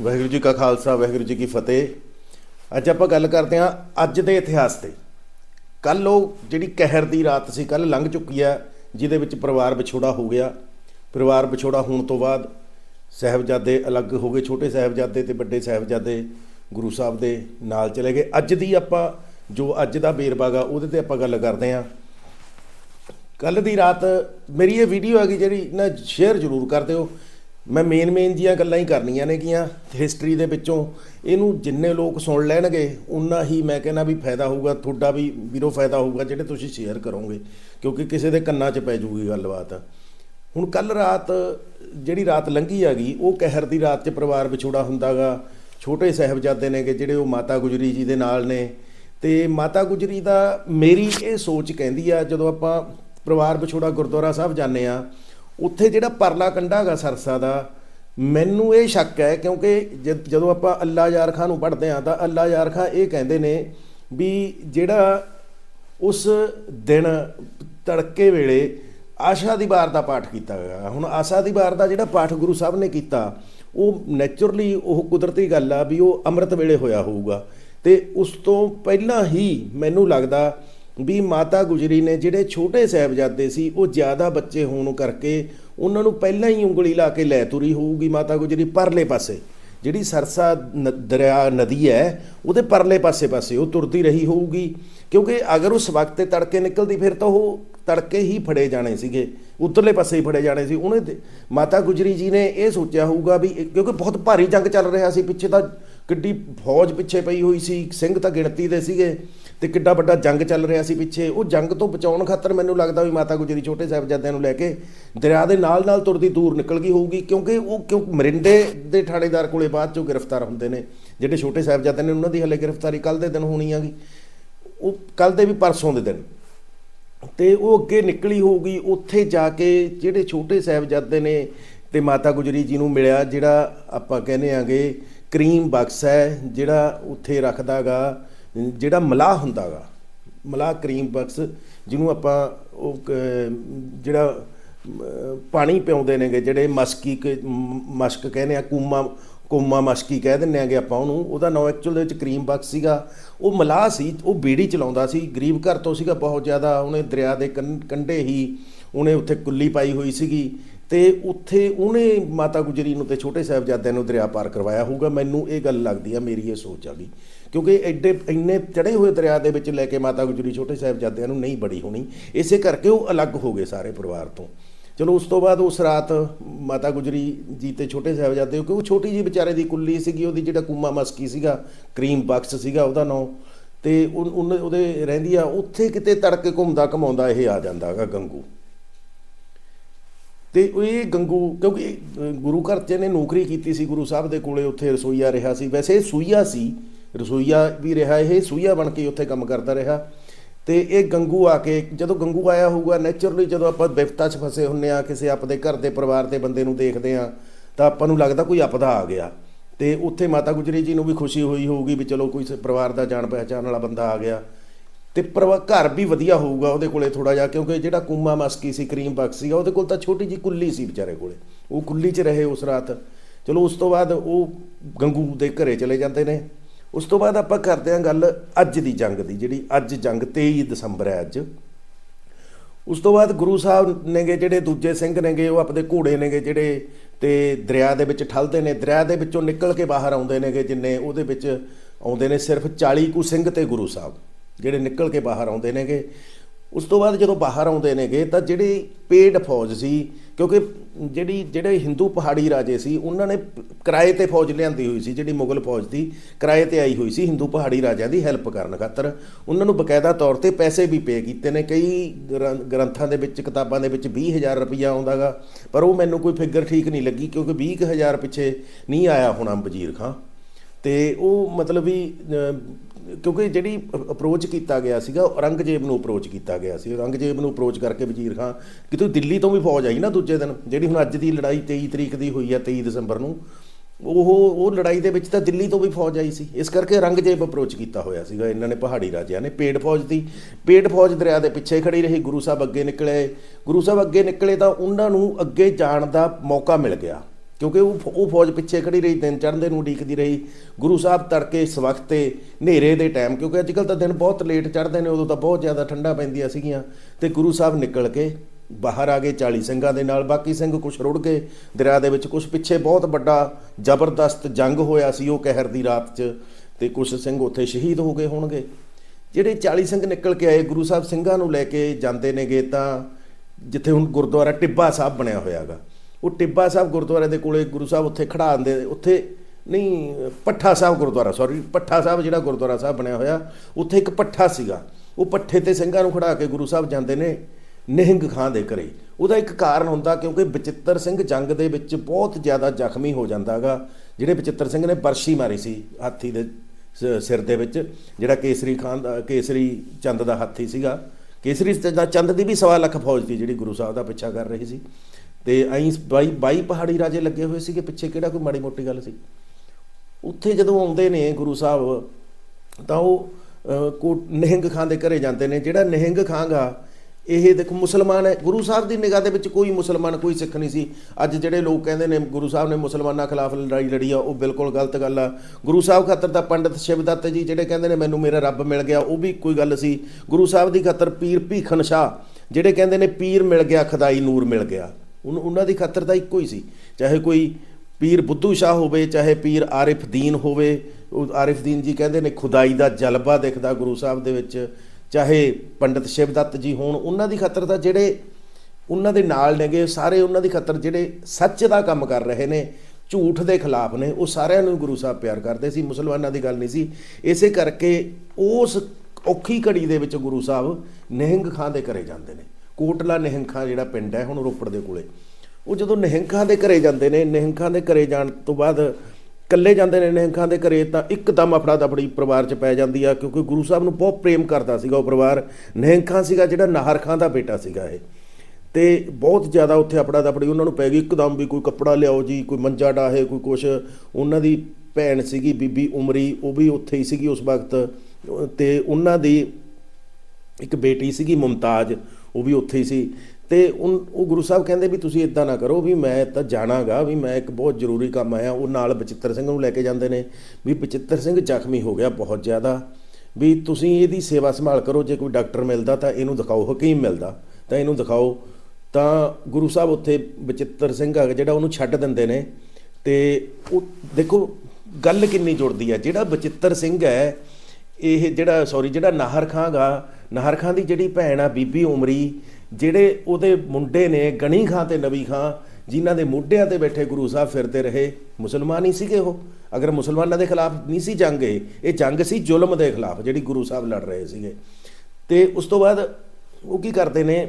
ਵਾਹਿਗੁਰੂ ਜੀ ਕਾ ਖਾਲਸਾ, ਵਾਹਿਗੁਰੂ ਜੀ ਕੀ ਫਤਿਹ। ਅੱਜ ਆਪਾਂ ਗੱਲ ਕਰਦੇ ਹਾਂ ਅੱਜ ਦੇ ਇਤਿਹਾਸ ਤੇ। ਕੱਲ ਉਹ ਜਿਹੜੀ ਕਹਿਰ ਦੀ ਰਾਤ ਸੀ ਕੱਲ ਲੰਘ ਚੁੱਕੀ ਆ ਜਿਹਦੇ ਵਿੱਚ ਪਰਿਵਾਰ ਵਿਛੋੜਾ ਹੋ ਗਿਆ। ਪਰਿਵਾਰ ਵਿਛੋੜਾ ਹੋਣ ਤੋਂ ਬਾਅਦ ਸਾਹਿਬਜ਼ਾਦੇ ਅਲੱਗ ਹੋ ਗਏ, ਛੋਟੇ ਸਾਹਿਬਜ਼ਾਦੇ ਤੇ ਵੱਡੇ ਸਾਹਿਬਜ਼ਾਦੇ ਗੁਰੂ ਸਾਹਿਬ ਦੇ ਨਾਲ ਚਲੇ ਗਏ। ਅੱਜ ਦੀ ਆਪਾਂ ਜੋ ਅੱਜ ਦਾ ਬੇਰਬਾਗਾ, ਉਹਦੇ ਤੇ ਆਪਾਂ ਗੱਲ ਕਰਦੇ ਹਾਂ। ਕੱਲ ਦੀ ਰਾਤ ਮੇਰੀ ਇਹ ਵੀਡੀਓ ਹੈਗੀ ਜਿਹੜੀ, ਨਾ ਸ਼ੇਅਰ ਜ਼ਰੂਰ ਕਰ ਦਿਓ। ਮੈਂ ਮੇਨ ਮੇਨ ਜੀਆਂ ਗੱਲਾਂ ਹੀ ਕਰਨੀਆਂ ਨੇ ਗੀਆਂ ਹਿਸਟਰੀ ਦੇ ਵਿੱਚੋਂ। ਇਹਨੂੰ ਜਿੰਨੇ ਲੋਕ ਸੁਣ ਲੈਣਗੇ, ਉਨਾ ਹੀ ਮੈਂ ਕਹਿੰਦਾ ਵੀ ਫਾਇਦਾ ਹੋਊਗਾ, ਤੁਹਾਡਾ ਵੀ ਵੀਰੋ ਫਾਇਦਾ ਹੋਊਗਾ, ਜਿਹੜੇ ਤੁਸੀਂ ਸ਼ੇਅਰ ਕਰੋਗੇ, ਕਿਉਂਕਿ ਕਿਸੇ ਦੇ ਕੰਨਾਂ 'ਚ ਪੈ ਜੂਗੀ ਗੱਲਬਾਤ। ਹੁਣ ਕੱਲ ਰਾਤ ਜਿਹੜੀ ਰਾਤ ਲੰਘੀ ਆ ਗਈ, ਉਹ ਕਹਿਰ ਦੀ ਰਾਤ 'ਚ ਪਰਿਵਾਰ ਵਿਛੋੜਾ ਹੁੰਦਾਗਾ। ਛੋਟੇ ਸਾਹਿਬਜ਼ਾਦੇ ਨੇਗੇ ਜਿਹੜੇ ਉਹ ਮਾਤਾ ਗੁਜਰੀ ਜੀ ਦੇ ਨਾਲ ਨੇ। ਤੇ ਮਾਤਾ ਗੁਜਰੀ ਦਾ ਮੇਰੀ ਇਹ ਸੋਚ ਕਹਿੰਦੀ ਆ, ਜਦੋਂ ਆਪਾਂ ਪਰਿਵਾਰ ਵਿਛੋੜਾ ਗੁਰਦੁਆਰਾ ਸਾਹਿਬ ਜਾਂਦੇ ਆ ਉੱਥੇ ਜਿਹੜਾ ਪਰਲਾ ਕੰਡਾ ਹੈਗਾ ਸਰਸਾ ਦਾ, ਮੈਨੂੰ ਇਹ ਸ਼ੱਕ ਹੈ ਕਿਉਂਕਿ ਜਦ- ਜਦੋਂ ਆਪਾਂ ਅੱਲਾ ਯਾਰ ਖਾਂ ਨੂੰ ਪੜ੍ਹਦੇ ਹਾਂ ਤਾਂ ਅੱਲਾ ਯਾਰ ਖਾਂ ਇਹ ਕਹਿੰਦੇ ਨੇ ਵੀ ਜਿਹੜਾ ਉਸ ਦਿਨ ਤੜਕੇ ਵੇਲੇ ਆਸ਼ਾ ਦੀ ਵਾਰ ਦਾ ਪਾਠ ਕੀਤਾ ਗਿਆ ਹੁਣ ਆਸ਼ਾ ਦੀ ਵਾਰ ਦਾ ਜਿਹੜਾ ਪਾਠ ਗੁਰੂ ਸਾਹਿਬ ਨੇ ਕੀਤਾ, ਉਹ ਨੇਚਰਲੀ ਉਹ ਕੁਦਰਤੀ ਗੱਲ ਆ ਵੀ ਉਹ ਅੰਮ੍ਰਿਤ ਵੇਲੇ ਹੋਇਆ ਹੋਊਗਾ। ਤੇ ਉਸ ਤੋਂ ਪਹਿਲਾਂ ਹੀ ਮੈਨੂੰ ਲੱਗਦਾ ਵੀ ਮਾਤਾ ਗੁਜਰੀ ਨੇ ਜਿਹੜੇ ਛੋਟੇ ਸਾਹਿਬਜ਼ਾਦੇ ਸੀ, ਉਹ ਜ਼ਿਆਦਾ ਬੱਚੇ ਹੋਣ ਕਰਕੇ ਉਹਨਾਂ ਨੂੰ ਪਹਿਲਾਂ ਹੀ ਉਂਗਲੀ ਲਾ ਕੇ ਲੈ ਤੁਰੀ ਹੋਊਗੀ ਮਾਤਾ ਗੁਜਰੀ ਪਰਲੇ ਪਾਸੇ। ਜਿਹੜੀ ਸਰਸਾ ਨ- ਦਰਿਆ ਨਦੀ ਹੈ, ਉਹਦੇ ਪਰਲੇ ਪਾਸੇ ਪਾਸੇ ਉਹ ਤੁਰਦੀ ਰਹੀ ਹੋਊਗੀ। ਕਿਉਂਕਿ ਅਗਰ ਉਸ ਵਕਤ ਤੇ ਤੜਕੇ ਨਿਕਲਦੀ, ਫਿਰ ਤਾਂ ਉਹ ਤੜਕੇ ਹੀ ਫੜੇ ਜਾਣੇ ਸੀਗੇ। ਉੱਤਰਲੇ ਪਾਸੇ ਹੀ ਫੜੇ ਜਾਣੇ ਸੀ। ਉਹਨੇ ਮਾਤਾ ਗੁਜਰੀ ਜੀ ਨੇ ਇਹ ਸੋਚਿਆ ਹੋਊਗਾ ਵੀ ਕਿਉਂਕਿ ਬਹੁਤ ਭਾਰੀ ਜੰਗ ਚੱਲ ਰਿਹਾ ਸੀ। ਪਿੱਛੇ ਤਾਂ ਕਿੱਡੀ ਫੌਜ ਪਿੱਛੇ ਪਈ ਹੋਈ ਸੀ। ਸਿੰਘ ਤਾਂ ਗਿਣਤੀ ਦੇ ਸੀਗੇ। ਤੇ ਕਿੱਡਾ ਵੱਡਾ ਜੰਗ ਚੱਲ ਰਿਹਾ ਸੀ ਪਿੱਛੇ। ਉਹ ਜੰਗ ਤੋਂ ਬਚਾਉਣ ਖਾਤਰ ਮੈਨੂੰ ਲੱਗਦਾ ਵੀ ਮਾਤਾ ਗੁਜਰੀ ਛੋਟੇ ਸਾਹਿਬਜ਼ਾਦਿਆਂ ਨੂੰ ਲੈ ਕੇ ਦਰਿਆ ਦੇ ਨਾਲ ਨਾਲ ਤੁਰਦੀ ਦੂਰ ਨਿਕਲ ਗਈ ਹੋਊਗੀ, ਕਿਉਂਕਿ ਉਹ ਕਿਉਂ ਮਰਿੰਡੇ ਦੇ ਥਾਣੇਦਾਰ ਕੋਲੇ ਬਾਅਦ ਚੋਂ ਗ੍ਰਿਫਤਾਰ ਹੁੰਦੇ ਨੇ। ਜਿਹੜੇ ਛੋਟੇ ਸਾਹਿਬਜ਼ਾਦਿਆਂ ਨੇ ਉਹਨਾਂ ਦੀ ਹਲੇ ਗ੍ਰਿਫਤਾਰੀ ਕੱਲ ਦੇ ਦਿਨ ਹੋਣੀ ਆਗੀ ਉਹ ਕੱਲ ਦੇ ਵੀ ਪਰਸੋਂ ਦੇ ਦਿਨ। ਤੇ ਉਹ ਅੱਗੇ ਨਿਕਲੀ ਹੋਊਗੀ, ਉੱਥੇ ਜਾ ਕੇ ਜਿਹੜੇ ਛੋਟੇ ਸਾਹਿਬਜ਼ਾਦੇ ਨੇ ਤੇ ਮਾਤਾ ਗੁਜਰੀ ਜੀ ਨੂੰ ਮਿਲਿਆ, ਜਿਹੜਾ ਆਪਾਂ ਕਹਿੰਦੇ ਆਂਗੇ ਕਰੀਮ ਬਕਸ ਹੈ, ਜਿਹੜਾ ਉੱਥੇ ਰੱਖਦਾਗਾ। ਜਿਹੜਾ ਮਲਾਹ ਹੁੰਦਾਗਾ, ਮਲਾਹ ਕਰੀਮ ਬਕਸ, ਜਿਹਨੂੰ ਆਪਾਂ ਉਹ ਜਿਹੜਾ ਪਾਣੀ ਪਿਆਉਂਦੇ ਨੇਗੇ, ਜਿਹੜੇ ਮਸਕੀ ਕ- ਮਸ਼ਕ ਕਹਿੰਦੇ ਆ, ਕੂਮਾ, ਕੋਮਾ ਮਸ਼ਕੀ ਕਹਿ ਦਿੰਨੇ ਆਗੇ ਆਪਾਂ ਉਹਨੂੰ, ਉਹਦਾ ਨਾਮ ਐਕਚੁਅਲ ਦੇ ਵਿੱਚ ਕਰੀਮ ਬਕਸ ਸੀਗਾ। ਉਹ ਮਲਾਹ ਸੀ, ਉਹ ਬੀੜੀ ਚਲਾਉਂਦਾ ਸੀ, ਗਰੀਬ ਘਰ ਤੋਂ ਸੀਗਾ ਬਹੁਤ ਜ਼ਿਆਦਾ, ਉਹਨੇ ਦਰਿਆ ਦੇ ਕੰਨ- ਕੰਢੇ ਹੀ ਉਹਨੇ ਉੱਥੇ ਕੁੱਲੀ ਪਾਈ ਹੋਈ ਸੀਗੀ। ਤੇ ਉੱਥੇ ਉਹਨੇ ਮਾਤਾ ਗੁਜਰੀ ਨੂੰ ਤੇ ਛੋਟੇ ਸਾਹਿਬਜ਼ਾਦਿਆਂ ਨੂੰ ਦਰਿਆ ਪਾਰ ਕਰਵਾਇਆ ਹੋਊਗਾ। ਮੈਨੂੰ ਇਹ ਗੱਲ ਲੱਗਦੀ ਆ, ਮੇਰੀ ਇਹ ਸੋਚ ਆ ਵੀ ਕਿਉਂਕਿ ਐਡੇ ਇੰਨੇ ਚੜੇ ਹੋਏ ਦਰਿਆ ਦੇ ਵਿੱਚ ਲੈ ਕੇ ਮਾਤਾ ਗੁਜਰੀ ਛੋਟੇ ਸਾਹਿਬਜ਼ਾਦਿਆਂ ਨੂੰ ਨਹੀਂ ਬੜੀ ਹੋਣੀ। ਇਸੇ ਕਰਕੇ ਉਹ ਅਲੱਗ ਹੋ ਗਏ ਸਾਰੇ ਪਰਿਵਾਰ ਤੋਂ। ਚਲੋ, ਉਸ ਤੋਂ ਬਾਅਦ ਉਸ ਰਾਤ ਮਾਤਾ ਗੁਜਰੀ ਜੀ ਤੇ ਛੋਟੇ ਸਾਹਿਬਜ਼ਾਦੇ, ਕਿਉਂਕਿ ਉਹ ਛੋਟੀ ਜੀ ਵਿਚਾਰੇ ਦੀ ਕੁੱਲੀ ਸੀਗੀ, ਉਹਦੀ ਜਿਹੜਾ ਕੂਮਾ ਮਸਕੀ ਸੀਗਾ, ਕਰੀਮ ਬਕਸ ਸੀਗਾ ਉਹਦਾ ਨਾਂ। ਤੇ ਉਹਨੇ- ਉਹਦੇ ਰਹਿੰਦੀ ਆ, ਉੱਥੇ ਕਿਤੇ ਤੜਕੇ ਘੁੰਮਦਾ ਘਮਾਉਂਦਾ ਇਹ ਆ ਜਾਂਦਾ ਹੈਗਾ ਗੰਗੂ। ਤੇ ਇਹ ਗੰਗੂ, ਕਿਉਂਕਿ ਗੁਰੂ ਘਰ 'ਚ ਇਹਨੇ ਨੌਕਰੀ ਕੀਤੀ ਸੀ, ਗੁਰੂ ਸਾਹਿਬ ਦੇ ਕੋਲੇ ਉੱਥੇ ਰਸੋਈਆ ਰਿਹਾ ਸੀ। ਵੈਸੇ ਇਹ ਸੂਈਆ ਸੀ, ਰਸੋਈਆ ਵੀ ਰਿਹਾ, ਇਹ ਸੂਈਆ ਬਣ ਕੇ ਉੱਥੇ ਕੰਮ ਕਰਦਾ ਰਿਹਾ। ਤੇ ਇਹ ਗੰਗੂ ਆ ਕੇ, ਜਦੋਂ ਗੰਗੂ ਆਇਆ ਹੋਊਗਾ ਨੇਚਰਲੀ ਜਦੋਂ ਆਪਾਂ ਵਿਪਤਾ 'ਚ ਫਸੇ ਹੁੰਨੇ ਆ, ਕਿਸੇ ਆਪਦੇ ਘਰ ਦੇ ਪਰਿਵਾਰ ਦੇ ਬੰਦੇ ਨੂੰ ਦੇਖਦੇ ਆ, ਤਾਂ ਆਪਾਂ ਨੂੰ ਲੱਗਦਾ ਕੋਈ ਆਪਦਾ ਆ ਗਿਆ। ਤੇ ਉੱਥੇ ਮਾਤਾ ਗੁਜਰੀ ਜੀ ਨੂੰ ਵੀ ਖੁਸ਼ੀ ਹੋਈ ਹੋਊਗੀ ਵੀ ਚਲੋ ਕੋਈ ਸ- ਪਰਿਵਾਰ ਦਾ ਜਾਣ ਪਹਿਚਾਣ ਵਾਲਾ ਬੰਦਾ ਆ ਗਿਆ। ਤੇ ਪਰਵਾ ਘਰ ਵੀ ਵਧੀਆ ਹੋਊਗਾ ਉਹਦੇ ਕੋਲੇ ਥੋੜਾ ਜਿਹਾ, ਕਿਉਂਕਿ ਜਿਹੜਾ ਕੁੰਮਾ ਮਸਕੀ ਸੀ, ਕਰੀਮ ਬਕਸ ਸੀਗਾ, ਉਹਦੇ ਕੋਲ ਤਾਂ ਛੋਟੀ ਜੀ ਕੁੱਲੀ ਸੀ ਵਿਚਾਰੇ ਕੋਲੇ। ਉਹ ਕੁੱਲੀ 'ਚ ਰਹੇ ਉਸ ਰਾਤ। ਚਲੋ, ਉਸ ਤੋਂ ਬਾਅਦ ਉਹ ਗੰਗੂ ਦੇ ਘਰੇ ਚਲੇ ਜਾਂਦੇ ਨੇ। ਉਸ ਤੋਂ ਬਾਅਦ ਆਪਾਂ ਕਰਦੇ ਹਾਂ ਗੱਲ ਅੱਜ ਦੀ ਜੰਗ ਦੀ, ਜਿਹੜੀ ਅੱਜ ਜੰਗ 23 ਦਸੰਬਰ ਹੈ ਅੱਜ। ਉਸ ਤੋਂ ਬਾਅਦ ਗੁਰੂ ਸਾਹਿਬ ਨੇਗੇ ਜਿਹੜੇ ਦੂਜੇ ਸਿੰਘ ਨੇਗੇ, ਉਹ ਆਪਣੇ ਘੋੜੇ ਨੇਗੇ ਜਿਹੜੇ ਤੇ ਦਰਿਆ ਦੇ ਵਿੱਚ ਠਲਦੇ ਨੇ। ਦਰਿਆ ਦੇ ਵਿੱਚੋਂ ਨਿਕਲ ਕੇ ਬਾਹਰ ਆਉਂਦੇ ਨੇਗੇ ਜਿੰਨੇ ਉਹਦੇ ਵਿੱਚ ਆਉਂਦੇ ਨੇ ਸਿਰਫ 40 ਕੁ ਸਿੰਘ ਤੇ ਗੁਰੂ ਸਾਹਿਬ। ਜਿਹੜੇ ਨਿਕਲ ਕੇ ਬਾਹਰ ਆਉਂਦੇ ਨੇਗੇ, ਉਸ ਤੋਂ ਬਾਅਦ ਜਦੋਂ ਬਾਹਰ ਆਉਂਦੇ ਨੇਗੇ ਤਾਂ ਜਿਹੜੀ ਪੇਡ ਫੌਜ ਸੀ, ਕਿਉਂਕਿ ਜਿਹੜੀ, ਜਿਹੜੇ ਹਿੰਦੂ ਪਹਾੜੀ ਰਾਜੇ ਸੀ, ਉਹਨਾਂ ਨੇ ਕਿਰਾਏ ਤੇ ਫੌਜ ਲਿਆਂਦੀ ਹੋਈ ਸੀ, ਜਿਹੜੀ ਮੁਗਲ ਫੌਜ ਦੀ ਕਿਰਾਏ ਤੇ ਆਈ ਹੋਈ ਸੀ, ਹਿੰਦੂ ਪਹਾੜੀ ਰਾਜਿਆਂ ਦੀ ਹੈਲਪ ਕਰਨ ਖਾਤਰ। ਉਹਨਾਂ ਨੂੰ ਬਕਾਇਦਾ ਤੌਰ ਤੇ ਪੈਸੇ ਵੀ ਪੇ ਕੀਤੇ ਨੇ, ਕਈ ਗ੍ਰੰ- ਗ੍ਰੰਥਾਂ ਦੇ ਵਿੱਚ, ਕਿਤਾਬਾਂ ਦੇ ਵਿੱਚ 20000 ਰੁਪਈਆ ਆਉਂਦਾਗਾ, ਪਰ ਉਹ ਮੈਨੂੰ ਕੋਈ ਫਿਗਰ ਠੀਕ ਨਹੀਂ ਲੱਗੀ, ਕਿਉਂਕਿ 20000 ਪਿੱਛੇ ਨਹੀਂ ਆਇਆ ਹੋਣਾ ਵਜ਼ੀਰ ਖਾਂ। ਤੇ ਉਹ ਮਤਲਬ ਵੀ ਕਿਉਂਕਿ ਜਿਹੜੀ ਅਪਰੋਚ ਕੀਤਾ ਗਿਆ ਸੀਗਾ, ਔਰੰਗਜ਼ੇਬ ਨੂੰ ਅਪਰੋਚ ਕੀਤਾ ਗਿਆ ਸੀ। ਔਰੰਗਜ਼ੇਬ ਨੂੰ ਅਪਰੋਚ ਕਰਕੇ ਵਜ਼ੀਰ ਖਾਂ ਕਿਤੋਂ ਦਿੱਲੀ ਤੋਂ ਵੀ ਫੌਜ ਆਈ ਨਾ ਦੂਜੇ ਦਿਨ, ਜਿਹੜੀ ਹੁਣ ਅੱਜ ਦੀ ਲੜਾਈ 23 ਤਰੀਕ ਦੀ ਹੋਈ ਆ 23 ਦਸੰਬਰ ਨੂੰ, ਉਹ ਉਹ ਲੜਾਈ ਦੇ ਵਿੱਚ ਤਾਂ ਦਿੱਲੀ ਤੋਂ ਵੀ ਫੌਜ ਆਈ ਸੀ। ਇਸ ਕਰਕੇ ਔਰੰਗਜ਼ੇਬ ਅਪਰੋਚ ਕੀਤਾ ਹੋਇਆ ਸੀਗਾ। ਇਹਨਾਂ ਨੇ ਪਹਾੜੀ ਰਾਜਿਆਂ ਨੇ ਪੇੜ ਫੌਜ ਦੀ ਪੇੜ ਫੌਜ ਦਰਿਆ ਦੇ ਪਿੱਛੇ ਖੜੀ ਰਹੀ, ਗੁਰੂ ਸਾਹਿਬ ਅੱਗੇ ਨਿਕਲੇ। ਗੁਰੂ ਸਾਹਿਬ ਅੱਗੇ ਨਿਕਲੇ ਤਾਂ ਉਹਨਾਂ ਨੂੰ ਅੱਗੇ ਜਾਣ ਦਾ ਮੌਕਾ ਮਿਲ ਗਿਆ। ਕਿਉਂਕਿ ਉਹ ਫ- ਉਹ ਫੌਜ ਪਿੱਛੇ ਖੜੀ ਰਹੀ, ਦਿਨ ਚੜ੍ਹਦੇ ਨੂੰ ਉਡੀਕਦੀ ਰਹੀ। ਗੁਰੂ ਸਾਹਿਬ ਤੜਕੇ ਇਸ ਵਕਤ ਤੇ ਹਨੇਰੇ ਦੇ ਟਾਈਮ ਕਿਉਂਕਿ ਅੱਜ ਕੱਲ ਤਾਂ ਦਿਨ ਬਹੁਤ ਲੇਟ ਚੜ੍ਹਦੇ ਨੇ, ਉਦੋਂ ਤਾਂ ਬਹੁਤ ਜ਼ਿਆਦਾ ਠੰਡਾ ਪੈਂਦੀਆਂ ਸੀਗੀਆਂ। ਤੇ ਗੁਰੂ ਸਾਹਿਬ ਨਿਕਲ ਕੇ ਬਾਹਰ ਆ ਗਏ 40 ਸਿੰਘਾਂ ਦੇ ਨਾਲ। ਬਾਕੀ ਸਿੰਘ ਕੁਛ ਰੁੜ ਗਏ। ਦਰਿਆ ਦੇ ਵਿੱਚ ਕੁਛ ਪਿੱਛੇ ਬਹੁਤ ਵੱਡਾ ਜ਼ਬਰਦਸਤ ਜੰਗ ਹੋਇਆ ਸੀ ਉਹ ਕਹਿਰ ਦੀ ਰਾਤ 'ਚ। ਤੇ ਕੁਛ ਸਿੰਘ ਉੱਥੇ ਸ਼ਹੀਦ ਹੋ ਗਏ ਹੋਣਗੇ। ਜਿਹੜੇ 40 ਸਿੰਘ ਨਿਕਲ ਕੇ ਆਏ, ਗੁਰੂ ਸਾਹਿਬ ਸਿੰਘਾਂ ਨੂੰ ਲੈ ਕੇ ਜਾਂਦੇ ਨੇਗੇ ਤਾਂ ਜਿੱਥੇ ਹੁਣ ਗੁਰਦੁਆਰਾ ਟਿੱਬਾ ਸਾਹਿਬ ਬਣਿਆ ਹੋਇਆਗਾ। ਉਹ ਟਿੱਬਾ ਸਾਹਿਬ ਗੁਰਦੁਆਰੇ ਦੇ ਕੋਲੇ ਗੁਰੂ ਸਾਹਿਬ ਉੱਥੇ ਖੜਾਉਂਦੇ ਉੱਥੇ ਨਹੀਂ, ਪੱਠਾ ਸਾਹਿਬ ਗੁਰਦੁਆਰਾ ਸੌਰੀ ਪੱਠਾ ਸਾਹਿਬ ਜਿਹੜਾ ਗੁਰਦੁਆਰਾ ਸਾਹਿਬ ਬਣਿਆ ਹੋਇਆ, ਉੱਥੇ ਇੱਕ ਪੱਠਾ ਸੀਗਾ। ਉਹ ਪੱਠੇ ਤੇ ਸਿੰਘਾਂ ਨੂੰ ਖੜਾ ਕੇ ਗੁਰੂ ਸਾਹਿਬ ਜਾਂਦੇ ਨੇ ਨਿਹੰਗ ਖਾਂ ਦੇ ਘਰੇ। ਉਹਦਾ ਇੱਕ ਕਾਰਨ ਹੁੰਦਾ ਕਿਉਂਕਿ ਬਚਿੱਤਰ ਸਿੰਘ ਜੰਗ ਦੇ ਵਿੱਚ ਬਹੁਤ ਜ਼ਿਆਦਾ ਜ਼ਖਮੀ ਹੋ ਜਾਂਦਾਗਾ ਜਿਹੜੇ ਬਚਿੱਤਰ ਸਿੰਘ ਨੇ ਬਰਸ਼ੀ ਮਾਰੀ ਸੀ ਹਾਥੀ ਦੇ ਸਿਰ ਦੇ ਵਿੱਚ, ਜਿਹੜਾ ਕੇਸਰੀ ਖਾਨ ਦਾ, ਕੇਸਰੀ ਚੰਦ ਦਾ ਹਾਥੀ ਸੀਗਾ। ਕੇਸਰੀ ਚੰਦ ਦੀ ਵੀ ਸਵਾ ਲੱਖ ਫੌਜ ਸੀ ਜਿਹੜੀ ਗੁਰੂ ਸਾਹਿਬ ਦਾ ਪਿੱਛਾ ਕਰ ਰਹੀ ਸੀ। ਤੇ ਐਂ ਬਾਈ ਬਾਈ ਪਹਾੜੀ ਰਾਜੇ ਲੱਗੇ ਹੋਏ ਸੀਗੇ, ਪਿੱਛੇ ਕਿਹੜਾ ਕੋਈ ਮਾੜੀ ਮੋਟੀ ਗੱਲ ਸੀ? ਉੱਥੇ ਜਦੋਂ ਆਉਂਦੇ ਨੇ ਗੁਰੂ ਸਾਹਿਬ, ਤਾਂ ਉਹ ਕੋ, ਨਿਹੰਗ ਖਾਂ ਦੇ ਘਰੇ ਜਾਂਦੇ ਨੇ। ਜਿਹੜਾ ਨਿਹੰਗ ਖਾਂ ਗਾ, ਇਹ ਦੇਖੋ ਮੁਸਲਮਾਨ ਹੈ। ਗੁਰੂ ਸਾਹਿਬ ਦੀ ਨਿਗਾਹ ਦੇ ਵਿੱਚ ਕੋਈ ਮੁਸਲਮਾਨ, ਕੋਈ ਸਿੱਖ ਨਹੀਂ ਸੀ। ਅੱਜ ਜਿਹੜੇ ਲੋਕ ਕਹਿੰਦੇ ਨੇ, ਗੁਰੂ ਸਾਹਿਬ ਨੇ ਮੁਸਲਮਾਨਾਂ ਖਿਲਾਫ ਲੜਾਈ ਲੜੀ ਆ, ਉਹ ਬਿਲਕੁਲ ਗਲਤ ਗੱਲ ਆ। ਗੁਰੂ ਸਾਹਿਬ ਖਾਤਰ ਤਾਂ ਪੰਡਤ ਸ਼ਿਵਦੱਤ ਜੀ ਜਿਹੜੇ ਕਹਿੰਦੇ ਨੇ, ਮੈਨੂੰ ਮੇਰਾ ਰੱਬ ਮਿਲ ਗਿਆ, ਉਹ ਵੀ ਕੋਈ ਗੱਲ ਸੀ। ਗੁਰੂ ਸਾਹਿਬ ਦੀ ਖਾਤਰ ਪੀਰ ਭੀਖਨ ਸ਼ਾਹ, ਜਿਹੜੇ ਕਹਿੰਦੇ ਨੇ, ਪੀਰ ਮਿਲ ਗਿਆ, ਖਦਾਈ ਨੂਰ ਮਿਲ ਗਿਆ। ਉਹਨਾਂ ਦੀ ਖਾਤਰ ਤਾਂ ਇੱਕੋ ਹੀ ਸੀ। ਚਾਹੇ ਕੋਈ ਪੀਰ ਬੁੱਧੂ ਸ਼ਾਹ ਹੋਵੇ, ਚਾਹੇ ਪੀਰ ਆਰਿਫ ਦੀਨ ਹੋਵੇ, ਉਹ ਆਰਿਫ ਦੀਨ ਜੀ ਕਹਿੰਦੇ ਨੇ, ਖੁਦਾਈ ਦਾ ਜਲਵਾ ਦਿਖਦਾ ਗੁਰੂ ਸਾਹਿਬ ਦੇ ਵਿੱਚ। ਚਾਹੇ ਪੰਡਤ ਸ਼ਿਵਦੱਤ ਜੀ ਹੋਣ, ਉਹਨਾਂ ਦੀ ਖਾਤਰ ਤਾਂ ਜਿਹੜੇ ਉਹਨਾਂ ਦੇ ਨਾਲ ਨੇਗੇ, ਸਾਰੇ ਉਹਨਾਂ ਦੀ ਖਾਤਰ ਜਿਹੜੇ ਸੱਚ ਦਾ ਕੰਮ ਕਰ ਰਹੇ ਨੇ, ਝੂਠ ਦੇ ਖਿਲਾਫ ਨੇ, ਉਹ ਸਾਰਿਆਂ ਨੂੰ ਗੁਰੂ ਸਾਹਿਬ ਪਿਆਰ ਕਰਦੇ ਸੀ। ਮੁਸਲਮਾਨਾਂ ਦੀ ਗੱਲ ਨਹੀਂ ਸੀ। ਇਸੇ ਕਰਕੇ ਉਸ ਔਖੀ ਘੜੀ ਦੇ ਵਿੱਚ ਗੁਰੂ ਸਾਹਿਬ ਨਿਹੰਗ ਖਾਂ ਦੇ ਘਰੇ ਜਾਂਦੇ ਨੇ। ਕੋਟਲਾ ਨਿਹੰਖਾਂ ਜਿਹੜਾ ਪਿੰਡ ਹੈ, ਹੁਣ ਰੋਪੜ ਦੇ ਕੋਲੇ। ਉਹ ਜਦੋਂ ਨਿਹੰਖਾਂ ਦੇ ਘਰੇ ਜਾਂਦੇ ਨੇ, ਨਿਹੰਖਾਂ ਦੇ ਘਰੇ ਜਾਣ ਤੋਂ ਬਾਅਦ ਇਕੱਲੇ ਜਾਂਦੇ ਨੇ ਨਿਹੰਖਾਂ ਦੇ ਘਰੇ, ਤਾਂ ਇੱਕਦਮ ਅਫੜਾ ਦਫੜੀ ਪਰਿਵਾਰ 'ਚ ਪੈ ਜਾਂਦੀ ਆ, ਕਿਉਂਕਿ ਗੁਰੂ ਸਾਹਿਬ ਨੂੰ ਬਹੁਤ ਪ੍ਰੇਮ ਕਰਦਾ ਸੀਗਾ ਉਹ ਪਰਿਵਾਰ। ਨਿਹੰਗਾਂ ਸੀਗਾ ਜਿਹੜਾ ਨਾਹਰ ਖਾਂ ਦਾ ਬੇਟਾ ਸੀਗਾ ਇਹ। ਤੇ ਬਹੁਤ ਜ਼ਿਆਦਾ ਉੱਥੇ ਅਫੜਾ ਦਫੜੀ ਉਹਨਾਂ ਨੂੰ ਪੈ ਗਈ। ਇੱਕਦਮ ਵੀ ਕੋਈ ਕੱਪੜਾ ਲਿਆਓ ਜੀ, ਕੋਈ ਮੰਜਾ ਡਾਹੇ, ਕੋਈ ਕੁਛ। ਉਹਨਾਂ ਦੀ ਭੈਣ ਸੀਗੀ, ਬੀਬੀ ਉਮਰੀ, ਉਹ ਵੀ ਉੱਥੇ ਹੀ ਸੀਗੀ ਉਸ ਵਕਤ। ਤੇ ਉਹਨਾਂ ਦੀ ਇੱਕ ਬੇਟੀ ਸੀਗੀ ਮੁਮਤਾਜ। ਉਹ ਵੀ ਉੱਥੇ ਹੀ ਸੀ। ਤੇ ਉਨ- ਉਹ ਗੁਰੂ ਸਾਹਿਬ ਕਹਿੰਦੇ ਵੀ ਤੁਸੀਂ ਇਦਾਂ ਨਾ ਕਰੋ ਵੀ ਮੈਂ ਤਾਂ ਜਾਣਾਗਾ ਵੀ ਮੈਂ ਇੱਕ ਬਹੁਤ ਜ਼ਰੂਰੀ ਕੰਮ ਆਇਆ। ਉਹ ਨਾਲ ਬਚਿੱਤਰ ਸਿੰਘ ਨੂੰ ਲੈ ਕੇ ਜਾਂਦੇ ਨੇ ਵੀ ਬਚਿੱਤਰ ਸਿੰਘ ਜ਼ਖਮੀ ਹੋ ਗਿਆ ਬਹੁਤ ਜ਼ਿਆਦਾ। ਵੀ ਤੁਸੀਂ ਇਹਦੀ ਸੇਵਾ ਸੰਭਾਲ ਕਰੋ, ਜੇ ਕੋਈ ਡਾਕਟਰ ਮਿਲਦਾ ਤਾਂ ਇਹਨੂੰ ਦਿਖਾਓ, ਹਕੀਮ ਮਿਲਦਾ ਤਾਂ ਇਹਨੂੰ ਦਿਖਾਓ। ਤਾਂ ਗੁਰੂ ਸਾਹਿਬ ਉੱਥੇ ਬਚਿੱਤਰ ਸਿੰਘ ਆ ਜਿਹੜਾ ਉਹਨੂੰ ਛੱਡ ਦਿੰਦੇ ਨੇ। ਤੇ ਉਹ, ਦੇਖੋ ਗੱਲ ਕਿੰਨੀ ਜੁੜਦੀ ਹੈ ਜਿਹੜਾ ਬਚਿੱਤਰ ਸਿੰਘ ਹੈ, ਇਹ ਜਿਹੜਾ ਸੌਰੀ ਜਿਹੜਾ ਨਾਹਰ ਖਾਂਗਾ ਨਾਹਰ ਖਾਂ ਦੀ ਜਿਹੜੀ ਭੈਣ ਆ, ਬੀਬੀ ਉਮਰੀ, ਜਿਹੜੇ ਉਹਦੇ ਮੁੰਡੇ ਨੇ ਗਣੀ ਖਾਂ ਤੇ ਨਬੀ ਖਾਂ, ਜਿਨ੍ਹਾਂ ਦੇ ਮੋਢਿਆਂ ਤੇ ਬੈਠੇ ਗੁਰੂ ਸਾਹਿਬ ਫਿਰਦੇ ਰਹੇ, ਮੁਸਲਮਾਨ ਹੀ ਸੀਗੇ ਉਹ। ਅਗਰ ਮੁਸਲਮਾਨਾਂ ਦੇ ਖਿਲਾਫ ਨਹੀਂ ਸੀ ਜੰਗ ਇਹ ਇਹ ਜੰਗ ਸੀ ਜ਼ੁਲਮ ਦੇ ਖਿਲਾਫ, ਜਿਹੜੀ ਗੁਰੂ ਸਾਹਿਬ ਲੜ ਰਹੇ ਸੀਗੇ। ਤੇ ਉਸ ਤੋਂ ਬਾਅਦ ਉਹ ਕੀ ਕਰਦੇ ਨੇ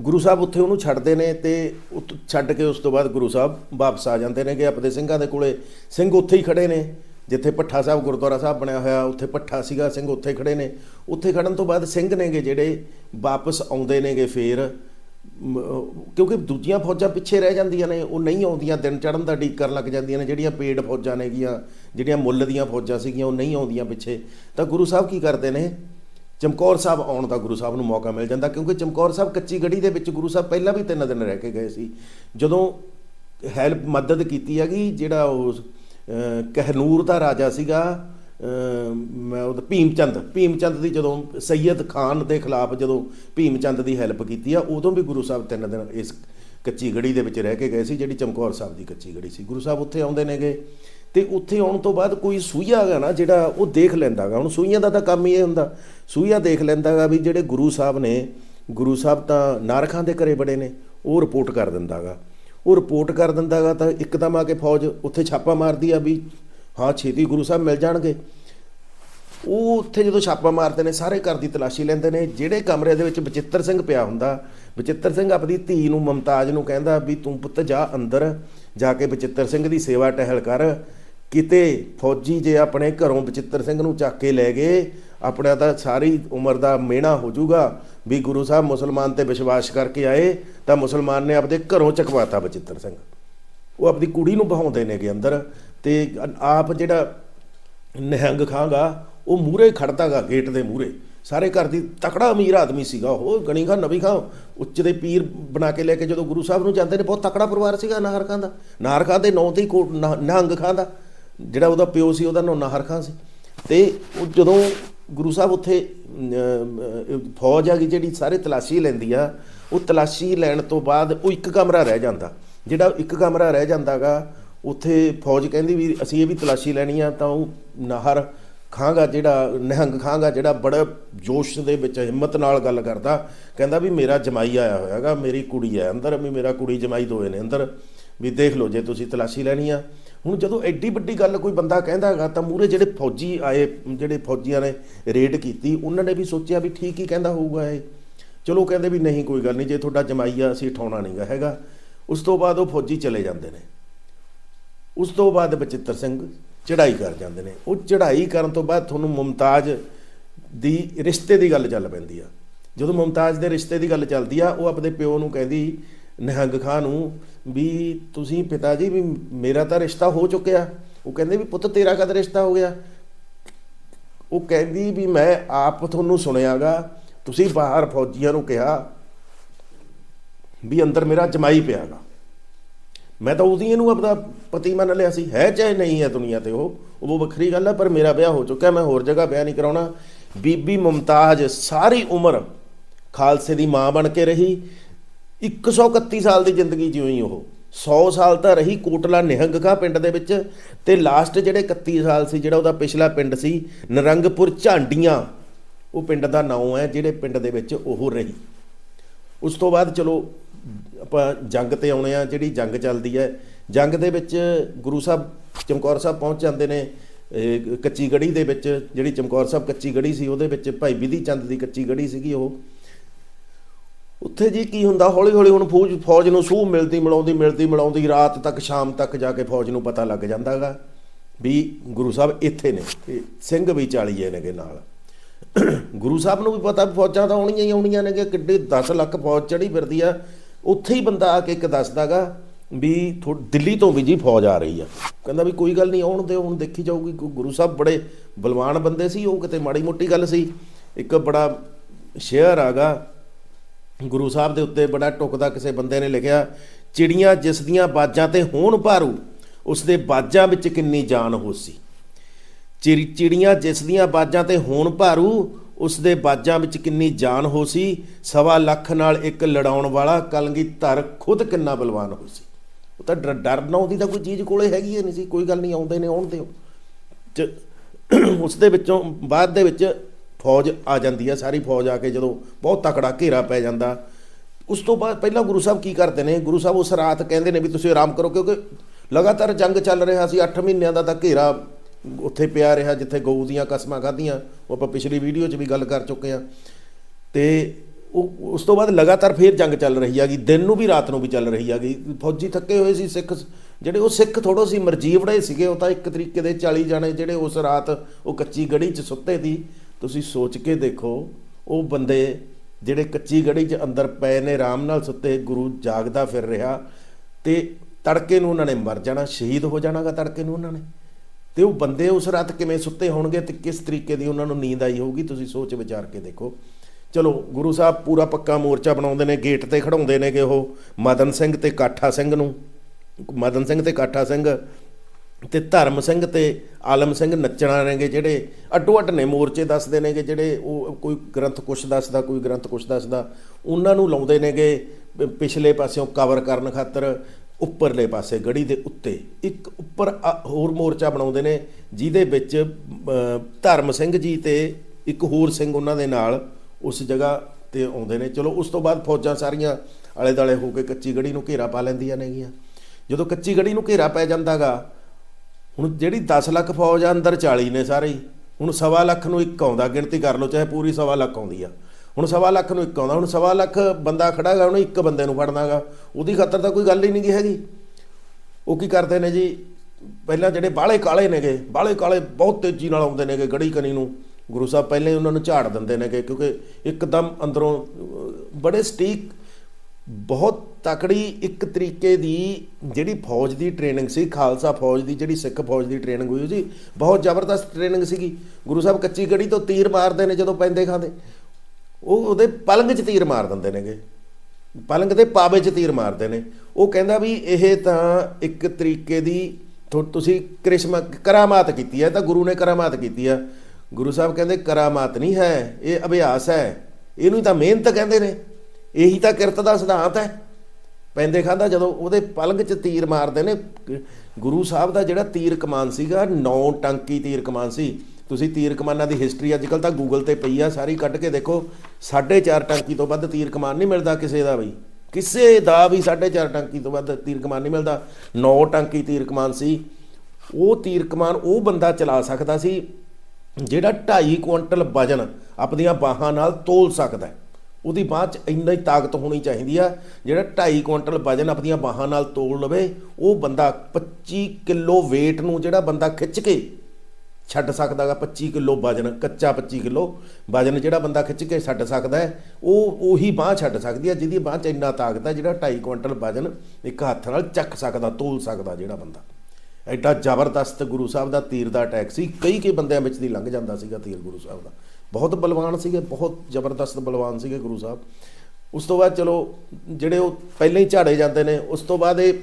ਗੁਰੂ ਸਾਹਿਬ ਉੱਥੇ ਉਹਨੂੰ ਛੱਡਦੇ ਨੇ ਤੇ ਉੱਥ- ਛੱਡ ਕੇ ਉਸ ਤੋਂ ਬਾਅਦ ਗੁਰੂ ਸਾਹਿਬ ਵਾਪਸ ਆ ਜਾਂਦੇ ਨੇ ਕਿ ਆਪਣੇ ਸਿੰਘਾਂ ਦੇ ਕੋਲੇ, ਸਿੰਘ ਉੱਥੇ ਹੀ ਖੜੇ ਨੇ। ਜਿੱਥੇ ਭੱਠਾ ਸਾਹਿਬ, ਗੁਰਦੁਆਰਾ ਸਾਹਿਬ ਬਣਿਆ ਹੋਇਆ, ਉੱਥੇ ਭੱਠਾ ਸੀਗਾ, ਸਿੰਘ ਉੱਥੇ ਖੜੇ ਨੇ। ਉੱਥੇ ਖੜਨ ਤੋਂ ਬਾਅਦ ਸਿੰਘ ਨੇਗੇ ਜਿਹੜੇ ਵਾਪਸ ਆਉਂਦੇ ਨੇਗੇ ਫੇਰ ਕਿਉਂਕਿ ਦੂਜੀਆਂ ਫੌਜਾਂ ਪਿੱਛੇ ਰਹਿ ਜਾਂਦੀਆਂ ਨੇ, ਉਹ ਨਹੀਂ ਆਉਂਦੀਆਂ, ਦਿਨ ਚੜ੍ਹਨ ਦਾ ਡੀਕ ਕਰਨ ਲੱਗ ਜਾਂਦੀਆਂ ਨੇ, ਜਿਹੜੀਆਂ ਪੇਡ ਫੌਜਾਂ ਨੇਗੀਆਂ, ਜਿਹੜੀਆਂ ਮੁੱਲ ਦੀਆਂ ਫੌਜਾਂ ਸੀਗੀਆਂ, ਉਹ ਨਹੀਂ ਆਉਂਦੀਆਂ ਪਿੱਛੇ। ਤਾਂ ਗੁਰੂ ਸਾਹਿਬ ਕੀ ਕਰਦੇ ਨੇ? ਚਮਕੌਰ ਸਾਹਿਬ ਆਉਣ ਦਾ ਗੁਰੂ ਸਾਹਿਬ ਨੂੰ ਮੌਕਾ ਮਿਲ ਜਾਂਦਾ, ਕਿਉਂਕਿ ਚਮਕੌਰ ਸਾਹਿਬ ਕੱਚੀ ਗੜੀ ਦੇ ਵਿੱਚ ਗੁਰੂ ਸਾਹਿਬ ਪਹਿਲਾਂ ਵੀ ਤਿੰਨ ਦਿਨ ਰਹਿ ਕੇ ਗਏ ਸੀ। ਜਦੋਂ ਹੈਲਪ, ਮਦਦ ਕੀਤੀ ਹੈਗੀ, ਜਿਹੜਾ ਉਹ ਕਹਿਨੂਰ ਦਾ ਰਾਜਾ ਸੀਗਾ ਅਹ, ਮੈਂ ਉਹ ਭੀਮਚੰਦ ਭੀਮਚੰਦ ਦੀ ਜਦੋਂ ਸੈਯਦ ਖਾਨ ਦੇ ਖਿਲਾਫ ਜਦੋਂ ਭੀਮਚੰਦ ਦੀ ਹੈਲਪ ਕੀਤੀ ਆ ਉਦੋਂ ਵੀ ਗੁਰੂ ਸਾਹਿਬ ਤਿੰਨ ਦਿਨ ਇਸ ਕੱਚੀ ਗੜੀ ਦੇ ਵਿੱਚ ਰਹਿ ਕੇ ਗਏ ਸੀ ਜਿਹੜੀ ਚਮਕੌਰ ਸਾਹਿਬ ਦੀ ਕੱਚੀ ਗੜੀ ਸੀ। ਗੁਰੂ ਸਾਹਿਬ ਉੱਥੇ ਆਉਂਦੇ ਨੇਗੇ ਤੇ ਉੱਥੇ ਆਉਣ ਤੋਂ ਬਾਅਦ ਕੋਈ ਸੂਈਆ ਹੈਗਾ ਨਾ ਜਿਹੜਾ ਉਹ ਦੇਖ ਲੈਂਦਾਗਾ। ਹੁਣ ਸੂਈਆਂ ਦਾ ਤਾਂ ਕੰਮ ਹੀ ਇਹ ਹੁੰਦਾ ਸੂਈਆ ਦੇਖ ਲੈਂਦਾਗਾ ਵੀ ਜਿਹੜੇ ਗੁਰੂ ਸਾਹਿਬ ਨੇ ਗੁਰੂ ਸਾਹਿਬ ਤਾਂ ਨਾਰਖਾਂ ਦੇ ਘਰੇ ਬੜੇ ਨੇ ਉਹ ਰਿਪੋਰਟ ਕਰ ਦਿੰਦਾਗਾ। ਉਹ ਰਿਪੋਰਟ ਕਰ ਦਿੰਦਾਗਾ ਤਾਂ ਇੱਕਦਮ ਆ ਕੇ ਫੌਜ ਉੱਥੇ ਛਾਪਾ ਮਾਰਦੀ ਆ ਵੀ ਹਾਂ, ਛੇਤੀ ਗੁਰੂ ਸਾਹਿਬ ਮਿਲ ਜਾਣਗੇ। ਉਹ ਉੱਥੇ ਜਦੋਂ ਛਾਪਾ ਮਾਰਦੇ ਨੇ, ਸਾਰੇ ਘਰ ਦੀ ਤਲਾਸ਼ੀ ਲੈਂਦੇ ਨੇ। ਜਿਹੜੇ ਕਮਰੇ ਦੇ ਵਿੱਚ ਬਚਿੱਤਰ ਸਿੰਘ ਪਿਆ ਹੁੰਦਾ ਬਚਿੱਤਰ ਸਿੰਘ ਆਪਣੀ ਧੀ ਨੂੰ, ਮਮਤਾਜ ਨੂੰ ਕਹਿੰਦਾ ਵੀ ਤੂੰ ਪੁੱਤ ਜਾ ਅੰਦਰ, ਜਾ ਕੇ ਬਚਿੱਤਰ ਸਿੰਘ ਦੀ ਸੇਵਾ ਟਹਿਲ ਕਰ। ਕਿਤੇ ਫੌਜੀ ਜੇ ਆਪਣੇ ਘਰੋਂ ਬਚਿੱਤਰ ਸਿੰਘ ਨੂੰ ਚੱਕ ਕੇ ਲੈ ਗਏ, ਆਪਣਾ ਤਾਂ ਸਾਰੀ ਉਮਰ ਦਾ ਮਿਹਣਾ ਹੋ ਜਾਊਗਾ ਵੀ ਗੁਰੂ ਸਾਹਿਬ ਮੁਸਲਮਾਨ ਤੇ ਵਿਸ਼ਵਾਸ ਕਰਕੇ ਆਏ। ਤਾਂ ਮੁਸਲਮਾਨ ਨੇ ਆਪਦੇ ਘਰੋਂ ਚਕਵਾਤਾ ਬਚਿੱਤਰ ਸਿੰਘ। ਉਹ ਆਪਣੀ ਕੁੜੀ ਨੂੰ ਬਹਾਉਂਦੇ ਨੇਗੇ ਅੰਦਰ ਤੇ ਆਪ ਜਿਹੜਾ ਨਿਹੰਗ ਖਾਂਗਾ ਉਹ ਮੂਰੇ ਖੜਦਾਗਾ ਗੇਟ ਦੇ ਮੂਰੇ ਸਾਰੇ ਘਰ ਦੀ ਤਕੜਾ ਅਮੀਰ ਆਦਮੀ ਸੀਗਾ ਉਹ, ਗਣੀ ਖਾਨ ਨਬੀ ਖਾਨ ਉੱਚ ਦੇ ਪੀਰ ਬਣਾ ਕੇ ਲੈ ਕੇ ਜਦੋਂ ਗੁਰੂ ਸਾਹਿਬ ਨੂੰ ਜਾਂਦੇ ਨੇ, ਬਹੁਤ ਤਕੜਾ ਪਰਿਵਾਰ ਸੀਗਾ ਨਾਹਰ ਖਾਨ ਦਾ। ਨਾਹਰ ਖਾਨ ਦੇ ਨਾਂ ਤੇ ਹੀ ਕੋਟ, ਨਾ- ਨਿਹੰਗ ਖਾਨ ਦਾ। ਜਿਹੜਾ ਉਹਦਾ ਪਿਓ ਸੀ, ਉਹਦਾ ਨਾਂ ਨਾਹਰ ਖਾਨ ਸੀ। ਤੇ ਉਹ ਜਦੋਂ ਗੁਰੂ ਸਾਹਿਬ ਉੱਥੇ ਫੌਜ ਆ ਗਈ ਜਿਹੜੀ ਸਾਰੇ ਤਲਾਸ਼ੀ ਲੈਂਦੀ ਆ ਉਹ ਤਲਾਸ਼ੀ ਲੈਣ ਤੋਂ ਬਾਅਦ ਉਹ ਇੱਕ ਕਮਰਾ ਰਹਿ ਜਾਂਦਾ। ਜਿਹੜਾ ਇੱਕ ਕਮਰਾ ਰਹਿ ਜਾਂਦਾਗਾ, ਉੱਥੇ ਫੌਜ ਕਹਿੰਦੀ ਵੀ ਅਸੀਂ ਇਹ ਵੀ ਤਲਾਸ਼ੀ ਲੈਣੀ ਆ, ਤਾਂ ਉਹ ਨਾਹਰ ਖਾਂਗਾ ਜਿਹੜਾ, ਨਿਹੰਗ ਖਾਂਗਾ ਜਿਹੜਾ ਬੜਾ ਜੋਸ਼ ਦੇ ਵਿੱਚ ਹਿੰਮਤ ਨਾਲ ਗੱਲ ਕਰਦਾ। ਕਹਿੰਦਾ ਵੀ ਮੇਰਾ ਜਮਾਈ ਆਇਆ ਹੋਇਆਗਾ, ਮੇਰੀ ਕੁੜੀ ਹੈ ਅੰਦਰ, ਵੀ ਮੇਰਾ ਕੁੜੀ ਜਮਾਈ ਦੋਏ ਨੇ ਅੰਦਰ। ਵੀ ਦੇਖ ਲਓ ਜੇ ਤੁਸੀਂ ਤਲਾਸ਼ੀ ਲੈਣੀ ਆ। ਹੁਣ ਜਦੋਂ ਐਡੀ ਵੱਡੀ ਗੱਲ ਕੋਈ ਬੰਦਾ ਕਹਿੰਦਾ ਹੈਗਾ ਤਾਂ ਮੂਰੇ ਜਿਹੜੇ ਫੌਜੀ ਆਏ, ਜਿਹੜੇ ਫੌਜੀਆਂ ਨੇ ਰੇਡ ਕੀਤੀ, ਉਹਨਾਂ ਨੇ ਵੀ ਸੋਚਿਆ ਵੀ ਠੀਕ ਹੀ ਕਹਿੰਦਾ ਹੋਊਗਾ ਇਹ। ਚਲੋ ਕਹਿੰਦੇ ਵੀ ਨਹੀਂ, ਕੋਈ ਗੱਲ ਨਹੀਂ, ਜੇ ਤੁਹਾਡਾ ਜਮਾਈਆ ਆ ਅਸੀਂ ਠਾਉਣਾ ਨਹੀਂਗਾ ਹੈਗਾ। ਉਸ ਤੋਂ ਬਾਅਦ ਉਹ ਫੌਜੀ ਚਲੇ ਜਾਂਦੇ ਨੇ। ਉਸ ਤੋਂ ਬਾਅਦ ਬਚਿੱਤਰ ਸਿੰਘ ਚੜ੍ਹਾਈ ਕਰ ਜਾਂਦੇ ਨੇ। ਉਹ ਚੜ੍ਹਾਈ ਕਰਨ ਤੋਂ ਬਾਅਦ ਤੁਹਾਨੂੰ ਮੁਮਤਾਜ ਦੀ ਰਿਸ਼ਤੇ ਦੀ ਗੱਲ ਚੱਲ ਪੈਂਦੀ ਆ। ਜਦੋਂ ਮੁਮਤਾਜ ਦੇ ਰਿਸ਼ਤੇ ਦੀ ਗੱਲ ਚੱਲਦੀ ਆ, ਉਹ ਆਪਣੇ ਪਿਓ ਨੂੰ ਕਹਿੰਦੀ, ਨਿਹੰਗ ਖਾਨ ਨੂੰ ਵੀ ਤੁਸੀਂ ਪਿਤਾ ਜੀ ਵੀ ਮੇਰਾ ਤਾਂ ਰਿਸ਼ਤਾ ਹੋ ਚੁੱਕਿਆ। ਉਹ ਕਹਿੰਦੇ ਵੀ ਪੁੱਤ ਤੇਰਾ ਕਦ ਰਿਸ਼ਤਾ ਹੋ ਗਿਆ? ਉਹ ਕਹਿੰਦੀ ਵੀ ਮੈਂ ਆਪ ਤੁਹਾਨੂੰ ਸੁਣਿਆਗਾ। ਤੁਸੀਂ ਬਾਹਰ ਫੌਜੀਆਂ ਨੂੰ ਕਿਹਾ ਵੀ ਅੰਦਰ ਮੇਰਾ ਜਮਾਈ ਪਿਆਗਾ ਮੈਂ ਤਾਂ ਉਹਦੀ ਇਹਨੂੰ ਆਪਦਾ ਪਤੀ ਮੰਨ ਲਿਆ ਸੀ। ਹੈ ਚਾਹੇ ਨਹੀਂ ਹੈ ਦੁਨੀਆ ਤੇ ਉਹ ਉਹ ਵੱਖਰੀ ਗੱਲ ਹੈ, ਪਰ ਮੇਰਾ ਵਿਆਹ ਹੋ ਚੁੱਕਾ ਮੈਂ ਹੋਰ ਜਗ੍ਹਾ ਵਿਆਹ ਨਹੀਂ ਕਰਾਉਣਾ। ਬੀਬੀ ਮੁਮਤਾਜ ਸਾਰੀ ਉਮਰ ਖਾਲਸੇ ਦੀ ਮਾਂ ਬਣ ਕੇ ਰਹੀ। 131 ਸਾਲ ਦੀ ਜ਼ਿੰਦਗੀ ਜਿਉਈ ਉਹ। 100 ਸਾਲ ਤਾਂ ਰਹੀ ਕੋਟਲਾ ਨਿਹੰਗਕਾ ਪਿੰਡ ਦੇ ਵਿੱਚ। ਤੇ ਲਾਸਟ ਜਿਹੜੇ 31 ਸਾਲ ਸੀ, ਜਿਹੜਾ ਉਹਦਾ ਪਿਛਲਾ ਪਿੰਡ ਸੀ, ਨਰੰਗਪੁਰ ਝਾਂਡੀਆਂ। ਉਹ ਪਿੰਡ ਦਾ ਨਾਮ ਹੈ ਜਿਹੜੇ ਪਿੰਡ ਦੇ ਵਿੱਚ ਉਹ ਰਹੀ। ਉਸ ਤੋਂ ਬਾਅਦ ਚਲੋ ਆਪਾਂ ਜੰਗ ਤੇ ਆਉਣੇ ਆ, ਜਿਹੜੀ ਜੰਗ ਚੱਲਦੀ ਹੈ। ਜੰਗ ਦੇ ਵਿੱਚ ਗੁਰੂ ਸਾਹਿਬ ਚਮਕੌਰ ਸਾਹਿਬ ਪਹੁੰਚ ਜਾਂਦੇ ਨੇ। ਕੱਚੀ ਗੜੀ ਦੇ ਵਿੱਚ ਜਿਹੜੀ ਚਮਕੌਰ ਸਾਹਿਬ ਕੱਚੀ ਗੜੀ ਸੀ, ਉਹਦੇ ਵਿੱਚ ਭਾਈ ਵਿਧੀ ਚੰਦ ਦੀ ਕੱਚੀ ਗੜੀ ਸੀਗੀ ਉਹ। ਉੱਥੇ ਜੀ ਕੀ ਹੁੰਦਾ ਹੌਲੀ ਹੌਲੀ ਹੁਣ ਫੌਜ ਫੌਜ ਨੂੰ ਸੂਹ ਮਿਲਦੀ ਮਿਲਾਉਂਦੀ ਮਿਲਦੀ ਮਿਲਾਉਂਦੀ, ਰਾਤ ਤੱਕ, ਸ਼ਾਮ ਤੱਕ ਜਾ ਕੇ ਫੌਜ ਨੂੰ ਪਤਾ ਲੱਗ ਜਾਂਦਾਗਾ ਵੀ ਗੁਰੂ ਸਾਹਿਬ ਇੱਥੇ ਨੇ ਤੇ ਸਿੰਘ ਵੀ ਚਾਲੀਏ ਨੇਗੇ ਨਾਲ। ਗੁਰੂ ਸਾਹਿਬ ਨੂੰ ਵੀ ਪਤਾ ਵੀ ਫੌਜਾਂ ਤਾਂ ਆਉਣੀਆਂ ਹੀ ਆਉਣੀਆਂ ਨੇ ਕਿ ਕਿੱਡੇ 10 ਲੱਖ ਫੌਜ ਚੜੀ ਫਿਰਦੀ ਆ। ਉੱਥੇ ਹੀ ਬੰਦਾ ਆ ਕੇ ਇੱਕ ਦੱਸਦਾਗਾ ਵੀ ਥੋ- ਦਿੱਲੀ ਤੋਂ ਵੀ ਜੀ ਫੌਜ ਆ ਰਹੀ ਆ। ਕਹਿੰਦਾ ਵੀ ਕੋਈ ਗੱਲ ਨਹੀਂ, ਆਉਣ ਦੇ ਹੁਣ ਦੇਖੀ ਜਾਊਗੀ। ਗੁਰੂ ਸਾਹਿਬ ਬੜੇ ਬਲਵਾਨ ਬੰਦੇ ਸੀ, ਉਹ ਕਿਤੇ ਮਾੜੀ ਮੋਟੀ ਗੱਲ ਸੀ। ਇੱਕ ਬੜਾ ਸ਼ੇਅਰ ਆਗਾ, ਗੁਰੂ ਸਾਹਿਬ ਦੇ ਉੱਤੇ ਬੜਾ ਟੁਕਦਾ ਕਿਸੇ ਬੰਦੇ ਨੇ ਲਿਖਿਆ, ਚਿੜੀਆਂ ਜਿਸ ਦੀਆਂ ਬਾਜਾਂ ਤੇ ਹੋਣ ਭਾਰੂ ਉਸ ਦੇ ਬਾਜਾਂ ਵਿੱਚ ਕਿੰਨੀ ਜਾਨ ਹੋਸੀ। ਚਿੜੀ ਚਿੜੀਆਂ ਜਿਸ ਦੀਆਂ ਬਾਜਾਂ ਤੇ ਹੋਣ ਭਾਰੂ, ਉਸ ਦੇ ਬਾਜਾਂ ਵਿੱਚ ਕਿੰਨੀ ਜਾਨ ਹੋ ਸੀ, ਸਵਾ ਲੱਖ ਨਾਲ ਇੱਕ ਲੜਾਉਣ ਵਾਲਾ ਕਲਗੀ ਧਰ ਖੁਦ ਕਿੰਨਾ ਬਲਵਾਨ ਹੋ ਸੀ। ਉਹ ਤਾਂ ਡਰ- ਡਰ ਨਾ ਉਹਦੀ ਤਾਂ ਕੋਈ ਚੀਜ਼ ਕੋਲੇ ਹੈਗੀ ਹੀ ਨਹੀਂ ਸੀ, ਕੋਈ ਗੱਲ ਨਹੀਂ, ਆਉਂਦੇ ਨੇ, ਆਉਣ ਦਿਓ। ਚ ਉਸ ਦੇ ਵਿੱਚੋਂ, ਬਾਅਦ ਦੇ ਵਿੱਚ ਫੌਜ ਆ ਜਾਂਦੀ ਹੈ ਸਾਰੀ ਫੌਜ ਆ ਕੇ ਜਦੋਂ ਬਹੁਤ ਤਕੜਾ ਘੇਰਾ ਪੈ ਜਾਂਦਾ। ਉਸ ਤੋਂ ਬਾਅਦ ਪਹਿਲਾਂ ਗੁਰੂ ਸਾਹਿਬ ਕੀ ਕਰਦੇ ਨੇ, ਗੁਰੂ ਸਾਹਿਬ ਉਸ ਰਾਤ ਕਹਿੰਦੇ ਨੇ ਵੀ ਤੁਸੀਂ ਆਰਾਮ ਕਰੋ, ਕਿਉਂਕਿ ਲਗਾਤਾਰ ਜੰਗ ਚੱਲ ਰਿਹਾ ਸੀ 8 ਮਹੀਨਿਆਂ ਦਾ ਤਾਂ ਘੇਰਾ ਉੱਥੇ ਪਿਆ ਰਿਹਾ ਜਿੱਥੇ ਗਊ ਦੀਆਂ ਕਸਮਾਂ ਖਾਧੀਆਂ, ਉਹ ਆਪਾਂ ਪਿਛਲੀ ਵੀਡੀਓ 'ਚ ਵੀ ਗੱਲ ਕਰ ਚੁੱਕੇ ਆ ਤੇ ਉਹ, ਉਸ ਤੋਂ ਬਾਅਦ ਲਗਾਤਾਰ ਫੇਰ ਜੰਗ ਚੱਲ ਰਹੀ ਹੈਗੀ, ਦਿਨ ਨੂੰ ਵੀ ਰਾਤ ਨੂੰ ਵੀ ਚੱਲ ਰਹੀ ਹੈਗੀ। ਫੌਜੀ ਥੱਕੇ ਹੋਏ ਸੀ ਸਿੱਖ, ਜਿਹੜੇ ਉਹ ਸਿੱਖ ਥੋੜੋ ਸੀ ਮਰਜੀਵੜੇ ਸੀਗੇ, ਉਹ ਤਾਂ ਇੱਕ ਤਰੀਕੇ ਦੇ 40 ਜਾਣੇ ਜਿਹੜੇ ਉਸ ਰਾਤ ਉਹ ਕੱਚੀ ਗੜੀ 'ਚ ਸੁੱਤੇ ਸੀ। ਤੁਸੀਂ ਸੋਚ ਕੇ ਦੇਖੋ, ਉਹ ਬੰਦੇ ਜਿਹੜੇ ਕੱਚੀ ਗੜੀ 'ਚ ਅੰਦਰ ਪਏ ਨੇ, ਆਰਾਮ ਨਾਲ ਸੁੱਤੇ, ਗੁਰੂ ਜਾਗਦਾ ਫਿਰ ਰਿਹਾ ਤੇ ਤੜਕੇ ਨੂੰ ਉਹਨਾਂ ਨੇ ਮਰ ਜਾਣਾ, ਸ਼ਹੀਦ ਹੋ ਜਾਣਾਗਾ ਤੜਕੇ ਨੂੰ ਉਹਨਾਂ ਨੇ। ਤੇ ਉਹ ਬੰਦੇ ਉਸ ਰਾਤ ਕਿਵੇਂ ਸੁੱਤੇ ਹੋਣਗੇ ਤੇ ਕਿਸ ਤਰੀਕੇ ਦੀ ਉਹਨਾਂ ਨੂੰ ਨੀਂਦ ਆਈ ਹੋਊਗੀ, ਤੁਸੀਂ ਸੋਚ ਵਿਚਾਰ ਕੇ ਦੇਖੋ। ਚਲੋ, ਗੁਰੂ ਸਾਹਿਬ ਪੂਰਾ ਪੱਕਾ ਮੋਰਚਾ ਬਣਾਉਂਦੇ ਨੇ, ਗੇਟ ਤੇ ਖੜਾਉਂਦੇ ਨੇ ਕਿ ਉਹ, ਮਦਨ ਸਿੰਘ ਤੇ ਕਾਠਾ ਸਿੰਘ ਨੂੰ। ਮਦਨ ਸਿੰਘ ਤੇ ਕਾਠਾ ਸਿੰਘ ਤੇ ਧਰਮ ਸਿੰਘ ਤੇ ਆਲਮ ਸਿੰਘ ਨੱਚਣਾ ਨੇਗੇ ਜਿਹੜੇ ਅੱਡੋ ਅੱਡ ਨੇ, ਮੋਰਚੇ ਦੱਸਦੇ ਨੇਗੇ ਜਿਹੜੇ ਉਹ ਕੋਈ ਗ੍ਰੰਥ ਕੁਛ ਦੱਸਦਾ, ਕੋਈ ਗ੍ਰੰਥ ਕੁਛ ਦੱਸਦਾ। ਉਹਨਾਂ ਨੂੰ ਲਾਉਂਦੇ ਨੇਗੇ, ਪਿਛਲੇ ਪਾਸਿਓਂ ਕਵਰ ਕਰਨ ਖਾਤਰ ਉੱਪਰਲੇ ਪਾਸੇ, ਗੜੀ ਦੇ ਉੱਤੇ। ਇੱਕ ਉੱਪਰ, ਅ- ਹੋਰ ਮੋਰਚਾ ਬਣਾਉਂਦੇ ਨੇ, ਜਿਹਦੇ ਵਿੱਚ ਧਰਮ ਸਿੰਘ ਜੀ ਤੇ ਇੱਕ ਹੋਰ ਸਿੰਘ ਉਹਨਾਂ ਦੇ ਨਾਲ ਉਸ ਜਗ੍ਹਾ ਤੇ ਆਉਂਦੇ ਨੇ। ਚਲੋ, ਉਸ ਤੋਂ ਬਾਅਦ ਫੌਜਾਂ ਸਾਰੀਆਂ ਆਲੇ ਦਾਲੇ ਹੋ ਕੇ ਕੱਚੀ ਗੜੀ ਨੂੰ ਘੇਰਾ ਪਾ ਲੈਂਦੀਆਂ ਨੇਗੀਆਂ। ਜਦੋਂ ਕੱਚੀ ਗੜੀ ਨੂੰ ਘੇਰਾ ਪੈ ਜਾਂਦਾਗਾ, ਹੁਣ ਜਿਹੜੀ 10 ਲੱਖ ਫੌਜ ਆ, ਅੰਦਰ 40 ਨੇ ਸਾਰੇ ਹੀ। ਹੁਣ ਸਵਾ ਲੱਖ ਨੂੰ ਇੱਕ ਆਉਂਦਾ, ਗਿਣਤੀ ਕਰ ਲਓ, ਚਾਹੇ ਪੂਰੀ ਸਵਾ ਲੱਖ ਆਉਂਦੀ ਆ। ਹੁਣ ਸਵਾ ਲੱਖ ਨੂੰ ਇੱਕ ਆਉਂਦਾ, ਹੁਣ ਸਵਾ ਲੱਖ ਬੰਦਾ ਖੜਾ ਗਾ ਉਹਨੇ ਇੱਕ ਬੰਦੇ ਨੂੰ ਫੜਨਾਗਾ ਉਹਦੀ ਖਾਤਰ ਤਾਂ ਕੋਈ ਗੱਲ ਹੀ ਨਹੀਂ ਗੀ ਹੈਗੀ। ਉਹ ਕੀ ਕਰਦੇ ਨੇ ਜੀ? ਪਹਿਲਾਂ ਜਿਹੜੇ ਬਾਲੇ ਕਾਲੇ ਨੇਗੇ ਬਾਲੇ ਕਾਲੇ ਬਹੁਤ ਤੇਜ਼ੀ ਨਾਲ ਆਉਂਦੇ ਨੇਗੇ ਗੜੀ ਕਨੀ ਨੂੰ। ਗੁਰੂ ਸਾਹਿਬ ਪਹਿਲੇ ਹੀ ਉਹਨਾਂ ਨੂੰ ਝਾੜ ਦਿੰਦੇ ਨੇਗੇ, ਕਿਉਂਕਿ ਇੱਕਦਮ ਅੰਦਰੋਂ ਬੜੇ ਸਟੀਕ, ਬਹੁਤ ਤਕੜੀ ਇੱਕ ਤਰੀਕੇ ਦੀ ਜਿਹੜੀ ਫੌਜ ਦੀ ਟ੍ਰੇਨਿੰਗ ਸੀ, ਖਾਲਸਾ ਫੌਜ ਦੀ, ਜਿਹੜੀ ਸਿੱਖ ਫੌਜ ਦੀ ਟ੍ਰੇਨਿੰਗ ਹੋਈ ਸੀ, ਬਹੁਤ ਜ਼ਬਰਦਸਤ ਟ੍ਰੇਨਿੰਗ ਸੀਗੀ। ਗੁਰੂ ਸਾਹਿਬ ਕੱਚੀ ਗੜੀ ਤੋਂ ਤੀਰ ਮਾਰਦੇ ਨੇ ਜਦੋਂ ਪੈਂਦੇ ਖਾਂਦੇ। ਉਹ ਉਹਦੇ ਪਲੰਗ 'ਚ ਤੀਰ ਮਾਰ ਦਿੰਦੇ ਨੇਗੇ। ਪਲੰਗ ਦੇ ਪਾਵੇ 'ਚ ਤੀਰ ਮਾਰਦੇ ਨੇ। ਉਹ ਕਹਿੰਦਾ ਵੀ ਇਹ ਤਾਂ ਇੱਕ ਤਰੀਕੇ ਦੀ ਤੁ- ਤੁਸੀਂ ਕ੍ਰਿਸ਼ਮਾ ਕਰਾਮਾਤ ਕੀਤੀ ਹੈ ਤਾਂ ਗੁਰੂ ਨੇ ਕਰਾਮਾਤ ਕੀਤੀ ਆ। ਗੁਰੂ ਸਾਹਿਬ ਕਹਿੰਦੇ, ਕਰਾਮਾਤ ਨਹੀਂ ਹੈ, ਇਹ ਅਭਿਆਸ ਹੈ। ਇਹਨੂੰ ਤਾਂ ਮਿਹਨਤ ਕਹਿੰਦੇ ਨੇ। ਇਹੀ ਤਾਂ ਕਿਰਤ ਦਾ ਸਿਧਾਂਤ ਹੈ। ਪੈਂਦੇ ਖਾਂਦਾ ਜਦੋਂ ਉਹਦੇ ਪਲੰਗ 'ਚ ਤੀਰ ਮਾਰਦੇ ਨੇ, ਗੁਰੂ ਸਾਹਿਬ ਦਾ ਜਿਹੜਾ ਤੀਰ ਕਮਾਨ ਸੀਗਾ, ਨੌ ਟੰਕੀ ਤੀਰ ਕਮਾਨ ਸੀ ਤੁਸੀਂ ਤੀਰ ਕਮਾਨਾਂ ਦੀ ਹਿਸਟਰੀ ਅੱਜ ਅੱਜਕੱਲ ਤਾਂ ਗੂਗਲ ਤੇ ਪਈ ਆ, ਸਾਰੀ ਕੱਢ ਕੇ ਦੇਖੋ 4.5 ਟੰਕੀ ਤੋਂ ਵੱਧ ਤੀਰ ਕਮਾਨ ਨਹੀਂ ਮਿਲਦਾ ਕਿਸੇ ਦਾ ਬਈ। ਕਿਸੇ ਦਾ ਵੀ 4.5 ਟੰਕੀ ਤੋਂ ਵੱਧ ਤੀਰ ਕਮਾਨ ਨਹੀਂ ਮਿਲਦਾ। ਨੌ ਟੰਕੀ ਤੀਰ ਕਮਾਨ ਸੀ। ਉਹ ਤੀਰ ਕਮਾਨ ਉਹ ਬੰਦਾ ਚਲਾ ਸਕਦਾ ਸੀ, ਜਿਹੜਾ 2.5 ਕੁਇੰਟਲ ਵਜਨ ਆਪਣੀਆਂ ਬਾਹਾਂ ਨਾਲ ਤੋਲ ਸਕਦਾ ਉਹਦੀ ਬਾਹ 'ਚ ਇੰਨਾ ਹੀ ਤਾਕਤ ਹੋਣੀ ਚਾਹੀਦੀ ਆ, ਜਿਹੜਾ 2.5 ਕੁਇੰਟਲ ਵਜਨ ਆਪਣੀਆਂ ਬਾਹਾਂ ਨਾਲ ਤੋਲ ਲਵੇ, ਉਹ ਬੰਦਾ 25 ਕਿਲੋ weight ਨੂੰ ਜਿਹੜਾ ਬੰਦਾ ਖਿੱਚ ਕੇ ਛੱਡ ਸਕਦਾਗਾ 25 ਕਿਲੋ ਵਜਨ, ਕੱਚਾ 25 ਕਿਲੋ ਵਜਨ ਜਿਹੜਾ ਬੰਦਾ ਖਿੱਚ ਕੇ ਛੱਡ ਸਕਦਾ ਹੈ, ਉਹ ਉਹੀ ਬਾਹ ਛੱਡ ਸਕਦੀ ਹੈ, ਜਿਹਦੀ ਬਾਹ 'ਚ ਇੰਨਾ ਤਾਕਤ ਹੈ ਜਿਹੜਾ 2.5 ਕੁਇੰਟਲ ਵਜਨ ਇੱਕ ਹੱਥ ਨਾਲ ਚੱਕ ਸਕਦਾ, ਤੋਲ ਸਕਦਾ ਜਿਹੜਾ ਬੰਦਾ। ਐਡਾ ਜ਼ਬਰਦਸਤ ਗੁਰੂ ਸਾਹਿਬ ਦਾ ਤੀਰ ਦਾ ਅਟੈਕ ਸੀ, ਕਈ ਕਈ ਬੰਦਿਆਂ ਵਿੱਚ ਦੀ ਲੰਘ ਜਾਂਦਾ ਸੀਗਾ ਤੀਰ ਗੁਰੂ ਸਾਹਿਬ ਦਾ। ਬਹੁਤ ਬਲਵਾਨ ਸੀਗੇ, ਬਹੁਤ ਜ਼ਬਰਦਸਤ ਬਲਵਾਨ ਸੀਗੇ ਗੁਰੂ ਸਾਹਿਬ। ਉਸ ਤੋਂ ਬਾਅਦ ਚਲੋ, ਜਿਹੜੇ ਉਹ ਪਹਿਲਾਂ ਹੀ ਝਾੜੇ ਜਾਂਦੇ ਨੇ, ਉਸ ਤੋਂ ਬਾਅਦ ਇਹ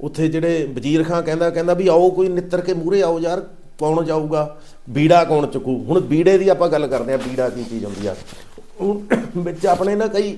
ਉੱਥੇ ਜਿਹੜੇ ਵਜ਼ੀਰ ਖਾਂ ਕਹਿੰਦਾ ਕਹਿੰਦਾ ਵੀ ਆਓ ਕੋਈ ਨਿੱਤਰ ਕੇ ਮੂਹਰੇ ਆਓ ਯਾਰ ਕੌਣ ਜਾਊਗਾ? ਬੀੜਾ ਕੌਣ ਚੁੱਕੂ? ਹੁਣ ਬੀੜੇ ਦੀ ਆਪਾਂ ਗੱਲ ਕਰਦੇ ਆ ਬੀੜਾ ਕੀ ਚੀਜ਼ ਹੁੰਦੀ ਆ। ਹੁਣ ਵਿੱਚ ਆਪਣੇ ਨਾ ਕਈ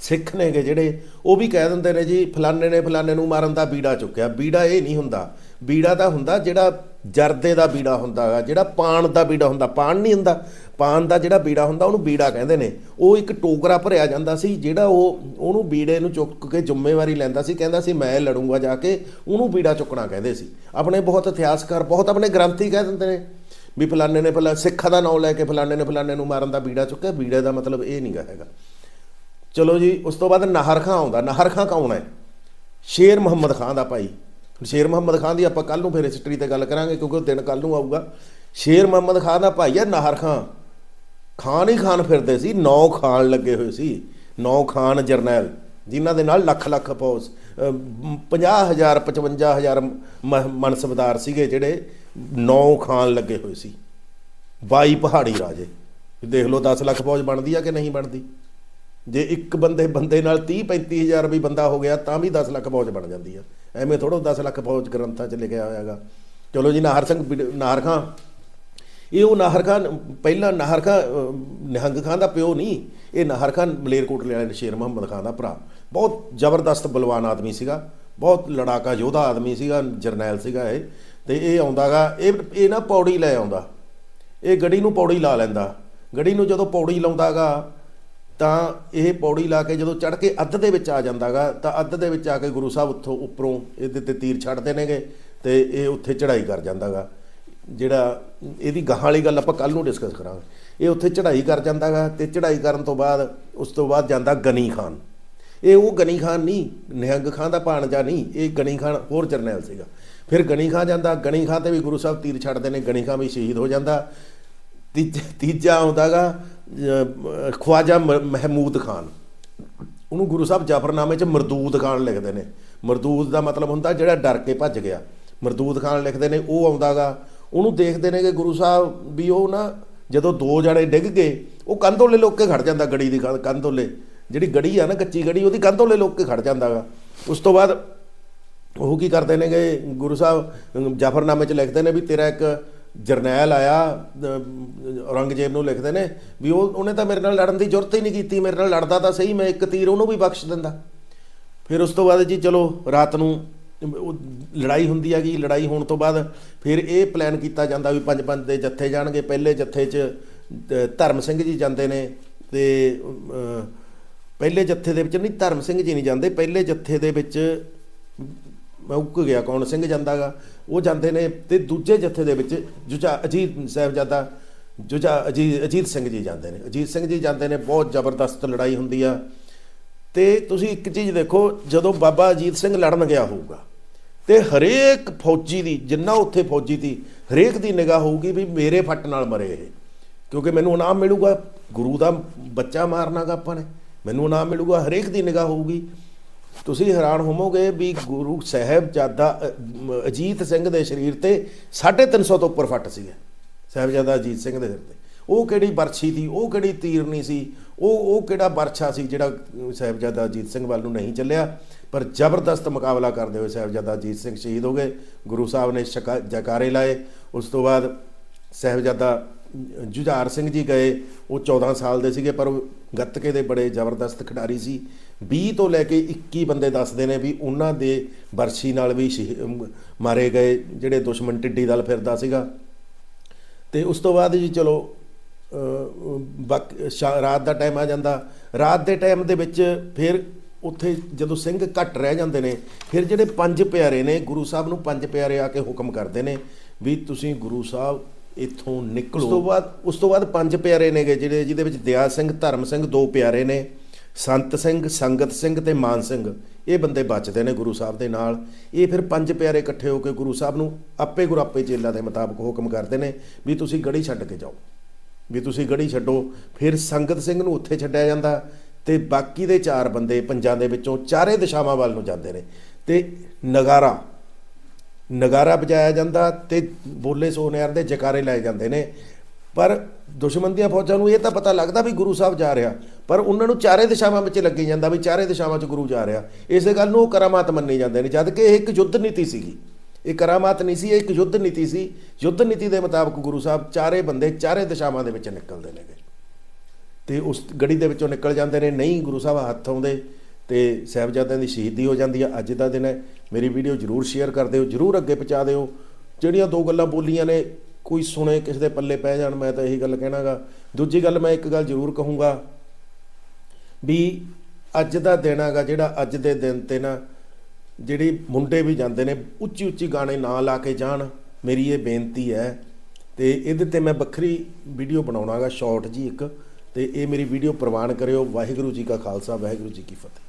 ਸਿੱਖ ਨੇਗੇ ਜਿਹੜੇ, ਉਹ ਵੀ ਕਹਿ ਦਿੰਦੇ ਨੇ ਜੀ, ਫਲਾਣੇ ਨੇ ਫਲਾਣੇ ਨੂੰ ਮਾਰਨ ਦਾ ਬੀੜਾ ਚੁੱਕਿਆ। ਬੀੜਾ ਇਹ ਨਹੀਂ ਹੁੰਦਾ। ਬੀੜਾ ਦਾ ਹੁੰਦਾ ਜਿਹੜਾ ਜਰਦੇ ਦਾ ਬੀੜਾ ਹੁੰਦਾ ਹੁੰਦਾਗਾ ਜਿਹੜਾ ਪਾਣ ਦਾ ਬੀੜਾ ਹੁੰਦਾ, ਪਾਣ ਨਹੀਂ ਹੁੰਦਾ। ਪਾਣ ਦਾ ਜਿਹੜਾ ਬੀੜਾ ਹੁੰਦਾ, ਉਹਨੂੰ ਬੀੜਾ ਕਹਿੰਦੇ ਨੇ। ਉਹ ਇੱਕ ਟੋਕਰਾ ਭਰਿਆ ਜਾਂਦਾ ਸੀ, ਜਿਹੜਾ ਉਹ, ਉਹਨੂੰ ਬੀੜੇ ਨੂੰ ਚੁੱਕ ਕੇ ਜ਼ਿੰਮੇਵਾਰੀ ਲੈਂਦਾ ਸੀ, ਕਹਿੰਦਾ ਸੀ, ਮੈਂ ਲੜੂੰਗਾ ਜਾ ਕੇ। ਉਹਨੂੰ ਬੀੜਾ ਚੁੱਕਣਾ ਕਹਿੰਦੇ ਸੀ। ਆਪਣੇ ਬਹੁਤ ਇਤਿਹਾਸਕਾਰ, ਬਹੁਤ ਆਪਣੇ ਗ੍ਰੰਥੀ ਕਹਿ ਦਿੰਦੇ ਨੇ ਵੀ ਫਲਾਣੇ ਨੇ ਫਲਾ, ਸਿੱਖਾਂ ਦਾ ਨਾਮ ਲੈ ਕੇ ਫਲਾਣੇ ਨੇ ਫਲਾਣੇ ਨੂੰ ਮਾਰਨ ਦਾ ਬੀੜਾ ਚੁੱਕਿਆ। ਬੀੜੇ ਦਾ ਮਤਲਬ ਇਹ ਨਹੀਂਗਾ ਹੈਗਾ। ਚਲੋ ਜੀ, ਉਸ ਤੋਂ ਬਾਅਦ ਨਾਹਰ ਖਾਂ ਆਉਂਦਾ। ਨਾਹਰ ਖਾਂ ਕੌਣ ਹੈ? ਸ਼ੇਰ ਮੁਹੰਮਦ ਖਾਨ ਦਾ ਭਾਈ। ਸ਼ੇਰ ਮੁਹੰਮਦ ਖਾਨ ਦੀ ਆਪਾਂ ਕੱਲ ਨੂੰ ਫਿਰ ਹਿਸਟਰੀ ਤੇ ਗੱਲ ਕਰਾਂਗੇ, ਕਿਉਂਕਿ ਉਹ ਦਿਨ ਕੱਲ ਨੂੰ ਆਊਗਾ। ਸ਼ੇਰ ਮੁਹੰਮਦ ਖਾਨ ਦਾ ਭਾਈ ਹੈ ਨਾਹਰ ਖਾਂ ਖਾਨ ਹੀ ਖਾਨ ਫਿਰਦੇ ਸੀ, ਨੌ ਖਾਨ ਲੱਗੇ ਹੋਏ ਸੀ। ਨੌ ਖਾਨ ਜਰਨੈਲ, ਜਿਨ੍ਹਾਂ ਦੇ ਨਾਲ ਲੱਖ ਲੱਖ ਫੌਜ 50000 55000 ਮਨਸਬਦਾਰ ਸੀਗੇ ਜਿਹੜੇ ਨੌ ਖਾਨ ਲੱਗੇ ਹੋਏ ਸੀ। 22 ਪਹਾੜੀ ਰਾਜੇ। ਦੇਖ ਲਓ 10 ਲੱਖ ਫੌਜ ਬਣਦੀ ਆ ਕਿ ਨਹੀਂ ਬਣਦੀ। ਜੇ ਇੱਕ ਬੰਦੇ ਬੰਦੇ ਨਾਲ 30 35000 ਵੀ ਬੰਦਾ ਹੋ ਗਿਆ, ਤਾਂ ਵੀ 10 ਲੱਖ ਫੌਜ ਬਣ ਜਾਂਦੀ ਆ। ਐਵੇਂ ਥੋੜੋ 10 ਲੱਖ ਫੌਜ ਗ੍ਰੰਥਾਂ 'ਚ ਲਿਖਿਆ ਹੋਇਆਗਾ ਚਲੋ ਜੀ, ਨਾਹਰ ਸਿੰਘ ਬਿਡ- ਨਾਹਰ ਖਾਂ। ਇਹ ਉਹ ਨਾਹਰ ਖਾਨ ਪਹਿਲਾਂ ਨਾਹਰ ਖਾਂ ਨਿਹੰਗ ਖਾਨ ਦਾ ਪਿਓ ਨਹੀਂ, ਇਹ ਨਾਹਰ ਖਾਨ ਮਲੇਰਕੋਟਲੇ ਵਾਲੇ ਸ਼ੇਰ ਮੁਹੰਮਦ ਖਾਨ ਦਾ ਭਰਾ। ਬਹੁਤ ਜ਼ਬਰਦਸਤ ਬਲਵਾਨ ਆਦਮੀ ਸੀਗਾ, ਬਹੁਤ ਲੜਾਕਾ ਯੋਧਾ ਆਦਮੀ ਸੀਗਾ, ਜਰਨੈਲ ਸੀਗਾ ਇਹ, ਤੇ ਇਹ ਆਉਂਦਾਗਾ ਇਹ ਇਹ ਨਾ ਪੌੜੀ ਲੈ ਆਉਂਦਾ। ਇਹ ਗੜੀ ਨੂੰ ਪੌੜੀ ਲਾ ਲੈਂਦਾ। ਗੜੀ ਨੂੰ ਜਦੋਂ ਪੌੜੀ ਲਾਉਂਦਾਗਾ ਤਾਂ ਇਹ ਪੌੜੀ ਲਾ ਕੇ ਜਦੋਂ ਚੜ ਕੇ ਅੱਧ ਦੇ ਵਿੱਚ ਆ ਜਾਂਦਾਗਾ ਤਾਂ ਅੱਧ ਦੇ ਵਿੱਚ ਆ ਕੇ ਗੁਰੂ ਸਾਹਿਬ ਉੱਥੋਂ ਉੱਪਰੋਂ ਇਹਦੇ ਤੇ ਤੀਰ ਛੱਡਦੇ ਨੇਗੇ ਤੇ ਇਹ ਉੱਥੇ ਚੜ੍ਹਾਈ ਕਰ ਜਾਂਦਾਗਾ। ਜਿਹੜਾ ਇਹਦੀ ਗਾਹਾਂ ਵਾਲੀ ਗੱਲ ਆਪਾਂ ਕੱਲ ਨੂੰ ਡਿਸਕਸ ਕਰਾਂਗੇ। ਇਹ ਉੱਥੇ ਚੜ੍ਹਾਈ ਕਰ ਜਾਂਦਾਗਾ ਤੇ ਚੜ੍ਹਾਈ ਕਰਨ ਤੋਂ ਬਾਅਦ ਉਸ ਤੋਂ ਬਾਅਦ ਜਾਂਦਾ ਗਨੀ ਖਾਨ। ਇਹ ਉਹ ਗਨੀ ਖਾਨ ਨਹੀਂ ਨਿਹੰਗ ਖਾਨ ਦਾ ਭਾਣਜਾ ਨਹੀਂ ਇਹ ਗਨੀ ਖਾਨ ਹੋਰ ਜਰਨੈਲ ਸੀਗਾ। ਫਿਰ ਗਨੀ ਖਾਨ ਜਾਂਦਾ ਗਨੀ ਖਾਨ ਤੇ ਵੀ ਗੁਰੂ ਸਾਹਿਬ ਤੀਰ ਛੱਡਦੇ ਨੇ ਗਨੀ ਖਾਨ ਵੀ ਸ਼ਹੀਦ ਹੋ ਜਾਂਦਾ। ਤੀਜਾ ਤੀਜਾ ਆਉਂਦਾਗਾ ਅਹ, ਖਵਾਜਾ ਮ- ਮਹਿਮੂਦ ਖਾਨ। ਉਹਨੂੰ ਗੁਰੂ ਸਾਹਿਬ ਜਾਫਰਨਾਮੇ 'ਚ ਮਰਦੂਦ ਖਾਨ ਲਿਖਦੇ ਨੇ। ਮਰਦੂਦ ਦਾ ਮਤਲਬ ਹੁੰਦਾ ਜਿਹੜਾ ਡਰ ਕੇ ਭੱਜ ਗਿਆ। ਮਰਦੂਦ ਖਾਨ ਲਿਖਦੇ ਨੇ ਉਹ ਆਉਂਦਾਗਾ। ਉਹਨੂੰ ਦੇਖਦੇ ਨੇ ਕਿ ਗੁਰੂ ਸਾਹਿਬ ਵੀ ਉਹ ਨਾ ਜਦੋਂ ਦੋ ਜਣੇ ਡਿੱਗ ਗਏ ਉਹ ਕੰਧੋਲੇ ਲੋਕ ਕੇ ਖੜ ਜਾਂਦਾ ਗੜੀ ਦੀ ਕੰਧ- ਕੰਧੋਲੇ। ਜਿਹੜੀ ਗੜੀ ਆ ਨਾ ਕੱਚੀ ਗੜੀ ਉਹਦੀ ਕੰਧੋਲੇ ਲੋਕ ਕੇ ਖੜ ਜਾਂਦਾਗਾ। ਉਸ ਤੋਂ ਬਾਅਦ ਉਹ ਕੀ ਕਰਦੇ ਨੇਗੇ ਗੁਰੂ ਸਾਹਿਬ ਅਮ, ਜਾਫਰਨਾਮੇ 'ਚ ਲਿਖਦੇ ਨੇ ਵੀ ਤੇਰਾ ਇੱਕ ਜਰਨੈਲ ਆਇਆ ਔਰੰਗਜ਼ੇਬ ਨੂੰ ਲਿਖਦੇ ਨੇ ਵੀ ਉਹ, ਉਹਨੇ ਤਾਂ ਮੇਰੇ ਨਾਲ ਲੜਨ ਦੀ ਜ਼ਰੂਰਤ ਹੀ ਨਹੀਂ ਕੀਤੀ, ਮੇਰੇ ਨਾਲ ਲੜਦਾ ਤਾਂ ਸਹੀ, ਮੈਂ ਇੱਕ ਤੀਰ ਉਹਨੂੰ ਵੀ ਬਖਸ਼ ਦਿੰਦਾ। ਫਿਰ ਉਸ ਤੋਂ ਬਾਅਦ ਜੀ ਚਲੋ ਰਾਤ ਨੂੰ ਲੜਾਈ ਹੁੰਦੀ ਹੈਗੀ, ਲੜਾਈ ਹੋਣ ਤੋਂ ਬਾਅਦ ਫਿਰ ਇਹ ਪਲਾਨ ਕੀਤਾ ਜਾਂਦਾ ਵੀ ਪੰਜ ਪੰਜ ਦੇ ਜੱਥੇ ਜਾਣਗੇ, ਪਹਿਲੇ ਜੱਥੇ 'ਚ ਧਰਮ ਸਿੰਘ ਜੀ ਜਾਂਦੇ ਨੇ ਤੇ ਪਹਿਲੇ ਜੱਥੇ ਦੇ ਵਿੱਚ ਨਹੀਂ, ਧਰਮ ਸਿੰਘ ਜੀ ਨਹੀਂ ਜਾਂਦੇ, ਪਹਿਲੇ ਜੱਥੇ ਦੇ ਵਿੱਚ ਉੱਕ ਗਿਆ ਕੌਣ, ਸਿੰਘ ਜਾਂਦਾਗਾ। ਉਹ ਜਾਂਦੇ ਨੇ ਤੇ ਦੂਜੇ ਜੱਥੇ ਦੇ ਵਿੱਚ ਜੁਜਾ ਅਜੀਤ ਸਾਹਿਬਜ਼ਾਦਾ ਜੁਜਾ ਅਜੀਤ ਅਜੀਤ ਸਿੰਘ ਜੀ ਜਾਂਦੇ ਨੇ। ਅਜੀਤ ਸਿੰਘ ਜੀ ਜਾਂਦੇ ਨੇ, ਬਹੁਤ ਜ਼ਬਰਦਸਤ ਲੜਾਈ ਹੁੰਦੀ ਆ। ਤੇ ਤੁਸੀਂ ਇੱਕ ਚੀਜ਼ ਦੇਖੋ, ਜਦੋਂ ਬਾਬਾ ਅਜੀਤ ਸਿੰਘ ਲੜਨ ਗਿਆ ਹੋਊਗਾ, ਤੇ ਹਰੇਕ ਫੌਜੀ ਦੀ, ਜਿੰਨਾ ਉੱਥੇ ਫੌਜੀ ਦੀ, ਹਰੇਕ ਦੀ ਨਿਗਾਹ ਹੋਊਗੀ ਵੀ ਮੇਰੇ ਫੱਟ ਨਾਲ ਮਰੇ ਇਹ। ਕਿਉਂਕਿ ਮੈਨੂੰ ਇਨਾਮ ਮਿਲੂਗਾ, ਗੁਰੂ ਦਾ ਬੱਚਾ ਮਾਰਨਾਗਾ ਆਪਾਂ ਨੇ। ਮੈਨੂੰ ਇਨਾਮ ਮਿਲੂਗਾ, ਹਰੇਕ ਦੀ ਨਿਗਾਹ ਹੋਊਗੀ। ਤੁਸੀਂ ਹੈਰਾਨ ਹੋਵੋਗੇ ਵੀ ਗੁਰੂ ਸਾਹਿਬਜ਼ਾਦਾ ਅ, ਅਜੀਤ ਸਿੰਘ ਦੇ ਸਰੀਰ ਤੇ 350 ਤੋਂ ਉੱਪਰ ਫੱਟ ਸੀਗੇ ਸਾਹਿਬਜ਼ਾਦਾ ਅਜੀਤ ਸਿੰਘ ਦੇ ਸਿਰ ਤੇ। ਉਹ ਕਿਹੜੀ ਬਰਛੀ ਸੀ ਉਹ ਕਿਹੜੀ ਤੀਰਨੀ ਸੀ ਉਹ ਉਹ ਕਿਹੜਾ ਬਰਛਾ ਸੀ ਜਿਹੜਾ ਸਾਹਿਬਜ਼ਾਦਾ ਅਜੀਤ ਸਿੰਘ ਵੱਲ ਨੂੰ ਨਹੀਂ ਚੱਲਿਆ ਪਰ ਜ਼ਬਰਦਸਤ ਮੁਕਾਬਲਾ ਕਰਦੇ ਹੋਏ ਸਾਹਿਬਜ਼ਾਦਾ ਅਜੀਤ ਸਿੰਘ ਸ਼ਹੀਦ ਹੋ ਗਏ ਗੁਰੂ ਸਾਹਿਬ ਨੇ ਸ਼ਕਾ- ਜੈਕਾਰੇ ਲਾਏ ਉਸ ਤੋਂ ਬਾਅਦ ਸਾਹਿਬਜ਼ਾਦਾ ਜੁਝਾਰ ਸਿੰਘ ਜੀ ਗਏ ਉਹ 14 ਸਾਲ ਦੇ ਸੀਗੇ ਪਰ ਉਹ ਗੱਤਕੇ ਦੇ ਬੜੇ ਜ਼ਬਰਦਸਤ ਖਿਡਾਰੀ ਸੀ। 20 ਤੋਂ ਲੈ ਕੇ 21 ਬੰਦੇ ਦੱਸਦੇ ਨੇ ਵੀ ਉਹਨਾਂ ਦੇ ਵਰਸ਼ੀ ਨਾਲ ਵੀ ਮਾਰੇ ਗਏ ਜਿਹੜੇ ਦੁਸ਼ਮਣ ਟਿੱਡੀ ਦਲ ਫਿਰਦਾ ਸੀਗਾ। ਤੇ ਉਸ ਤੋਂ ਬਾਅਦ ਜੀ ਚਲੋ ਰਾਤ ਦਾ ਟਾਈਮ ਆ ਜਾਂਦਾ। ਰਾਤ ਦੇ ਟਾਈਮ ਦੇ ਵਿੱਚ ਫਿਰ ਉੱਥੇ ਜਦੋਂ ਸਿੰਘ ਘੱਟ ਰਹਿ ਜਾਂਦੇ ਨੇ ਫਿਰ ਜਿਹੜੇ ਪੰਜ ਪਿਆਰੇ ਨੇ ਗੁਰੂ ਸਾਹਿਬ ਨੂੰ ਪੰਜ ਪਿਆਰੇ ਆ ਕੇ ਹੁਕਮ ਕਰਦੇ ਨੇ ਵੀ ਤੁਸੀਂ ਗੁਰੂ ਸਾਹਿਬ ਇੱਥੋਂ ਨਿਕਲੋ। ਉਸ ਤੋਂ ਬਾਅਦ ਉਸ ਤੋਂ ਬਾਅਦ ਪੰਜ ਪਿਆਰੇ ਨੇਗੇ ਜਿਹੜੇ ਜਿਹਦੇ ਵਿੱਚ ਦਿਆ ਸਿੰਘ ਧਰਮ ਸਿੰਘ ਦੋ ਪਿਆਰੇ ਨੇ। ਸੰਤ ਸਿੰਘ, ਸੰਗਤ ਸਿੰਘ ਤੇ ਮਾਨ ਸਿੰਘ। ਇਹ ਬੰਦੇ ਬਚਦੇ ਨੇ ਗੁਰੂ ਸਾਹਿਬ ਦੇ ਨਾਲ। ਇਹ ਫਿਰ ਪੰਜ ਪਿਆਰੇ ਇਕੱਠੇ ਹੋ ਕੇ ਗੁਰੂ ਸਾਹਿਬ ਨੂੰ ਆਪੇ ਗੁਰੂ ਆਪੇ ਚੇਲਾ ਦੇ ਮੁਤਾਬਕ ਹੁਕਮ ਕਰਦੇ ਨੇ ਵੀ ਤੁਸੀਂ ਗੜੀ ਛੱਡ ਕੇ ਜਾਓ। ਵੀ ਤੁਸੀਂ ਗੜੀ ਛੱਡੋ। ਫਿਰ ਸੰਗਤ ਸਿੰਘ ਨੂੰ ਉੱਥੇ ਛੱਡਿਆ ਜਾਂਦਾ ਤੇ ਬਾਕੀ ਦੇ ਚਾਰ ਬੰਦੇ ਪੰਜਾਂ ਦੇ ਵਿੱਚੋਂ ਚਾਰੇ ਦਿਸ਼ਾਵਾਂ ਵੱਲ ਨੂੰ ਜਾਂਦੇ ਨੇ। ਤੇ ਨਗਾਰਾ ਨਗਾਰਾ ਵਜਾਇਆ ਜਾਂਦਾ ਤੇ ਬੋਲੇ ਸੋਨਿਆਰ ਦੇ ਜਕਾਰੇ ਲਾਏ ਜਾਂਦੇ ਨੇ। ਪਰ ਦੁਸ਼ਮਣ ਦੀਆਂ ਫੌਜਾਂ ਨੂੰ ਇਹ ਤਾਂ ਪਤਾ ਲੱਗਦਾ ਵੀ ਗੁਰੂ ਸਾਹਿਬ ਜਾ ਰਿਹਾ। ਪਰ ਉਹਨਾਂ ਨੂੰ ਚਾਰੇ ਦਿਸ਼ਾਵਾਂ ਵਿੱਚ ਲੱਗੀ ਜਾਂਦਾ ਵੀ ਚਾਰੇ ਦਿਸ਼ਾਵਾਂ 'ਚ ਗੁਰੂ ਜਾ ਰਿਹਾ। ਇਸੇ ਗੱਲ ਨੂੰ ਉਹ ਕਰਾਮਾਤ ਮੰਨੇ ਜਾਂਦੇ ਨੇ, ਜਦ ਕਿ ਇਹ ਇੱਕ ਯੁੱਧ ਨੀਤੀ ਸੀਗੀ। ਇਹ ਕਰਾਮਾਤ ਨਹੀਂ ਸੀ, ਇਹ ਇੱਕ ਯੁੱਧ ਨੀਤੀ ਸੀ। ਯੁੱਧ ਨੀਤੀ ਦੇ ਮੁਤਾਬਕ ਗੁਰੂ ਸਾਹਿਬ ਚਾਰੇ ਬੰਦੇ ਚਾਰੇ ਦਿਸ਼ਾਵਾਂ ਦੇ ਵਿੱਚ ਨਿਕਲਦੇ ਨੇਗੇ ਤੇ ਉਸ ਗੜੀ ਦੇ ਵਿੱਚੋਂ ਨਿਕਲ ਜਾਂਦੇ ਨੇ, ਨਹੀਂ ਗੁਰੂ ਸਾਹਿਬ ਹੱਥ ਆਉਂਦੇ ਤੇ ਸਾਹਿਬਜ਼ਾਦਿਆਂ ਦੀ ਸ਼ਹੀਦੀ ਹੋ ਜਾਂਦੀ ਹੈ ਅੱਜ ਦਾ ਦਿਨ ਹੈ। ਮੇਰੀ ਵੀਡੀਓ ਜਰੂਰ ਸ਼ੇਅਰ ਕਰ ਦਿਓ, ਜਰੂਰ ਅੱਗੇ ਪਹੁੰਚਾ ਦਿਓ। ਜਿਹੜੀਆਂ ਦੋ ਗੱਲਾਂ ਬੋਲੀਆਂ ਨੇ ਕੋਈ ਸੁਣੇ, ਕਿਸੇ ਦੇ ਪੱਲੇ ਪੈ ਜਾਣ, ਮੈਂ ਤਾਂ ਇਹੀ ਗੱਲ ਕਹਿਣਾਗਾ। ਦੂਜੀ ਗੱਲ ਮੈਂ ਇੱਕ ਗੱਲ ਜਰੂਰ ਕਹੂੰਗਾ ਵੀ ਅੱਜ ਦਾ ਦਿਨ ਹੈਗਾ ਜਿਹੜਾ ਅੱਜ ਦੇ ਦਿਨ ਤੇ ਨਾ, ਜਿਹੜੀ ਮੁੰਡੇ ਵੀ ਜਾਂਦੇ ਨੇ ਉੱਚੀ ਉੱਚੀ ਗਾਣੇ ਨਾ ਲਾ ਕੇ ਜਾਣ, ਮੇਰੀ ਇਹ ਬੇਨਤੀ ਹੈ। ਤੇ ਇਹਦੇ ਤੇ ਮੈਂ ਵੱਖਰੀ ਵੀਡੀਓ ਬਣਾਉਣਾਗਾ, ਸ਼ਾਰਟ ਜੀ ਇੱਕ। ਤੇ ਇਹ ਮੇਰੀ ਵੀਡੀਓ ਪ੍ਰਵਾਨ ਕਰਿਓ। ਵਾਹਿਗੁਰੂ ਜੀ ਕਾ ਖਾਲਸਾ, ਵਾਹਿਗੁਰੂ ਜੀ ਕੀ ਫਤਿਹ।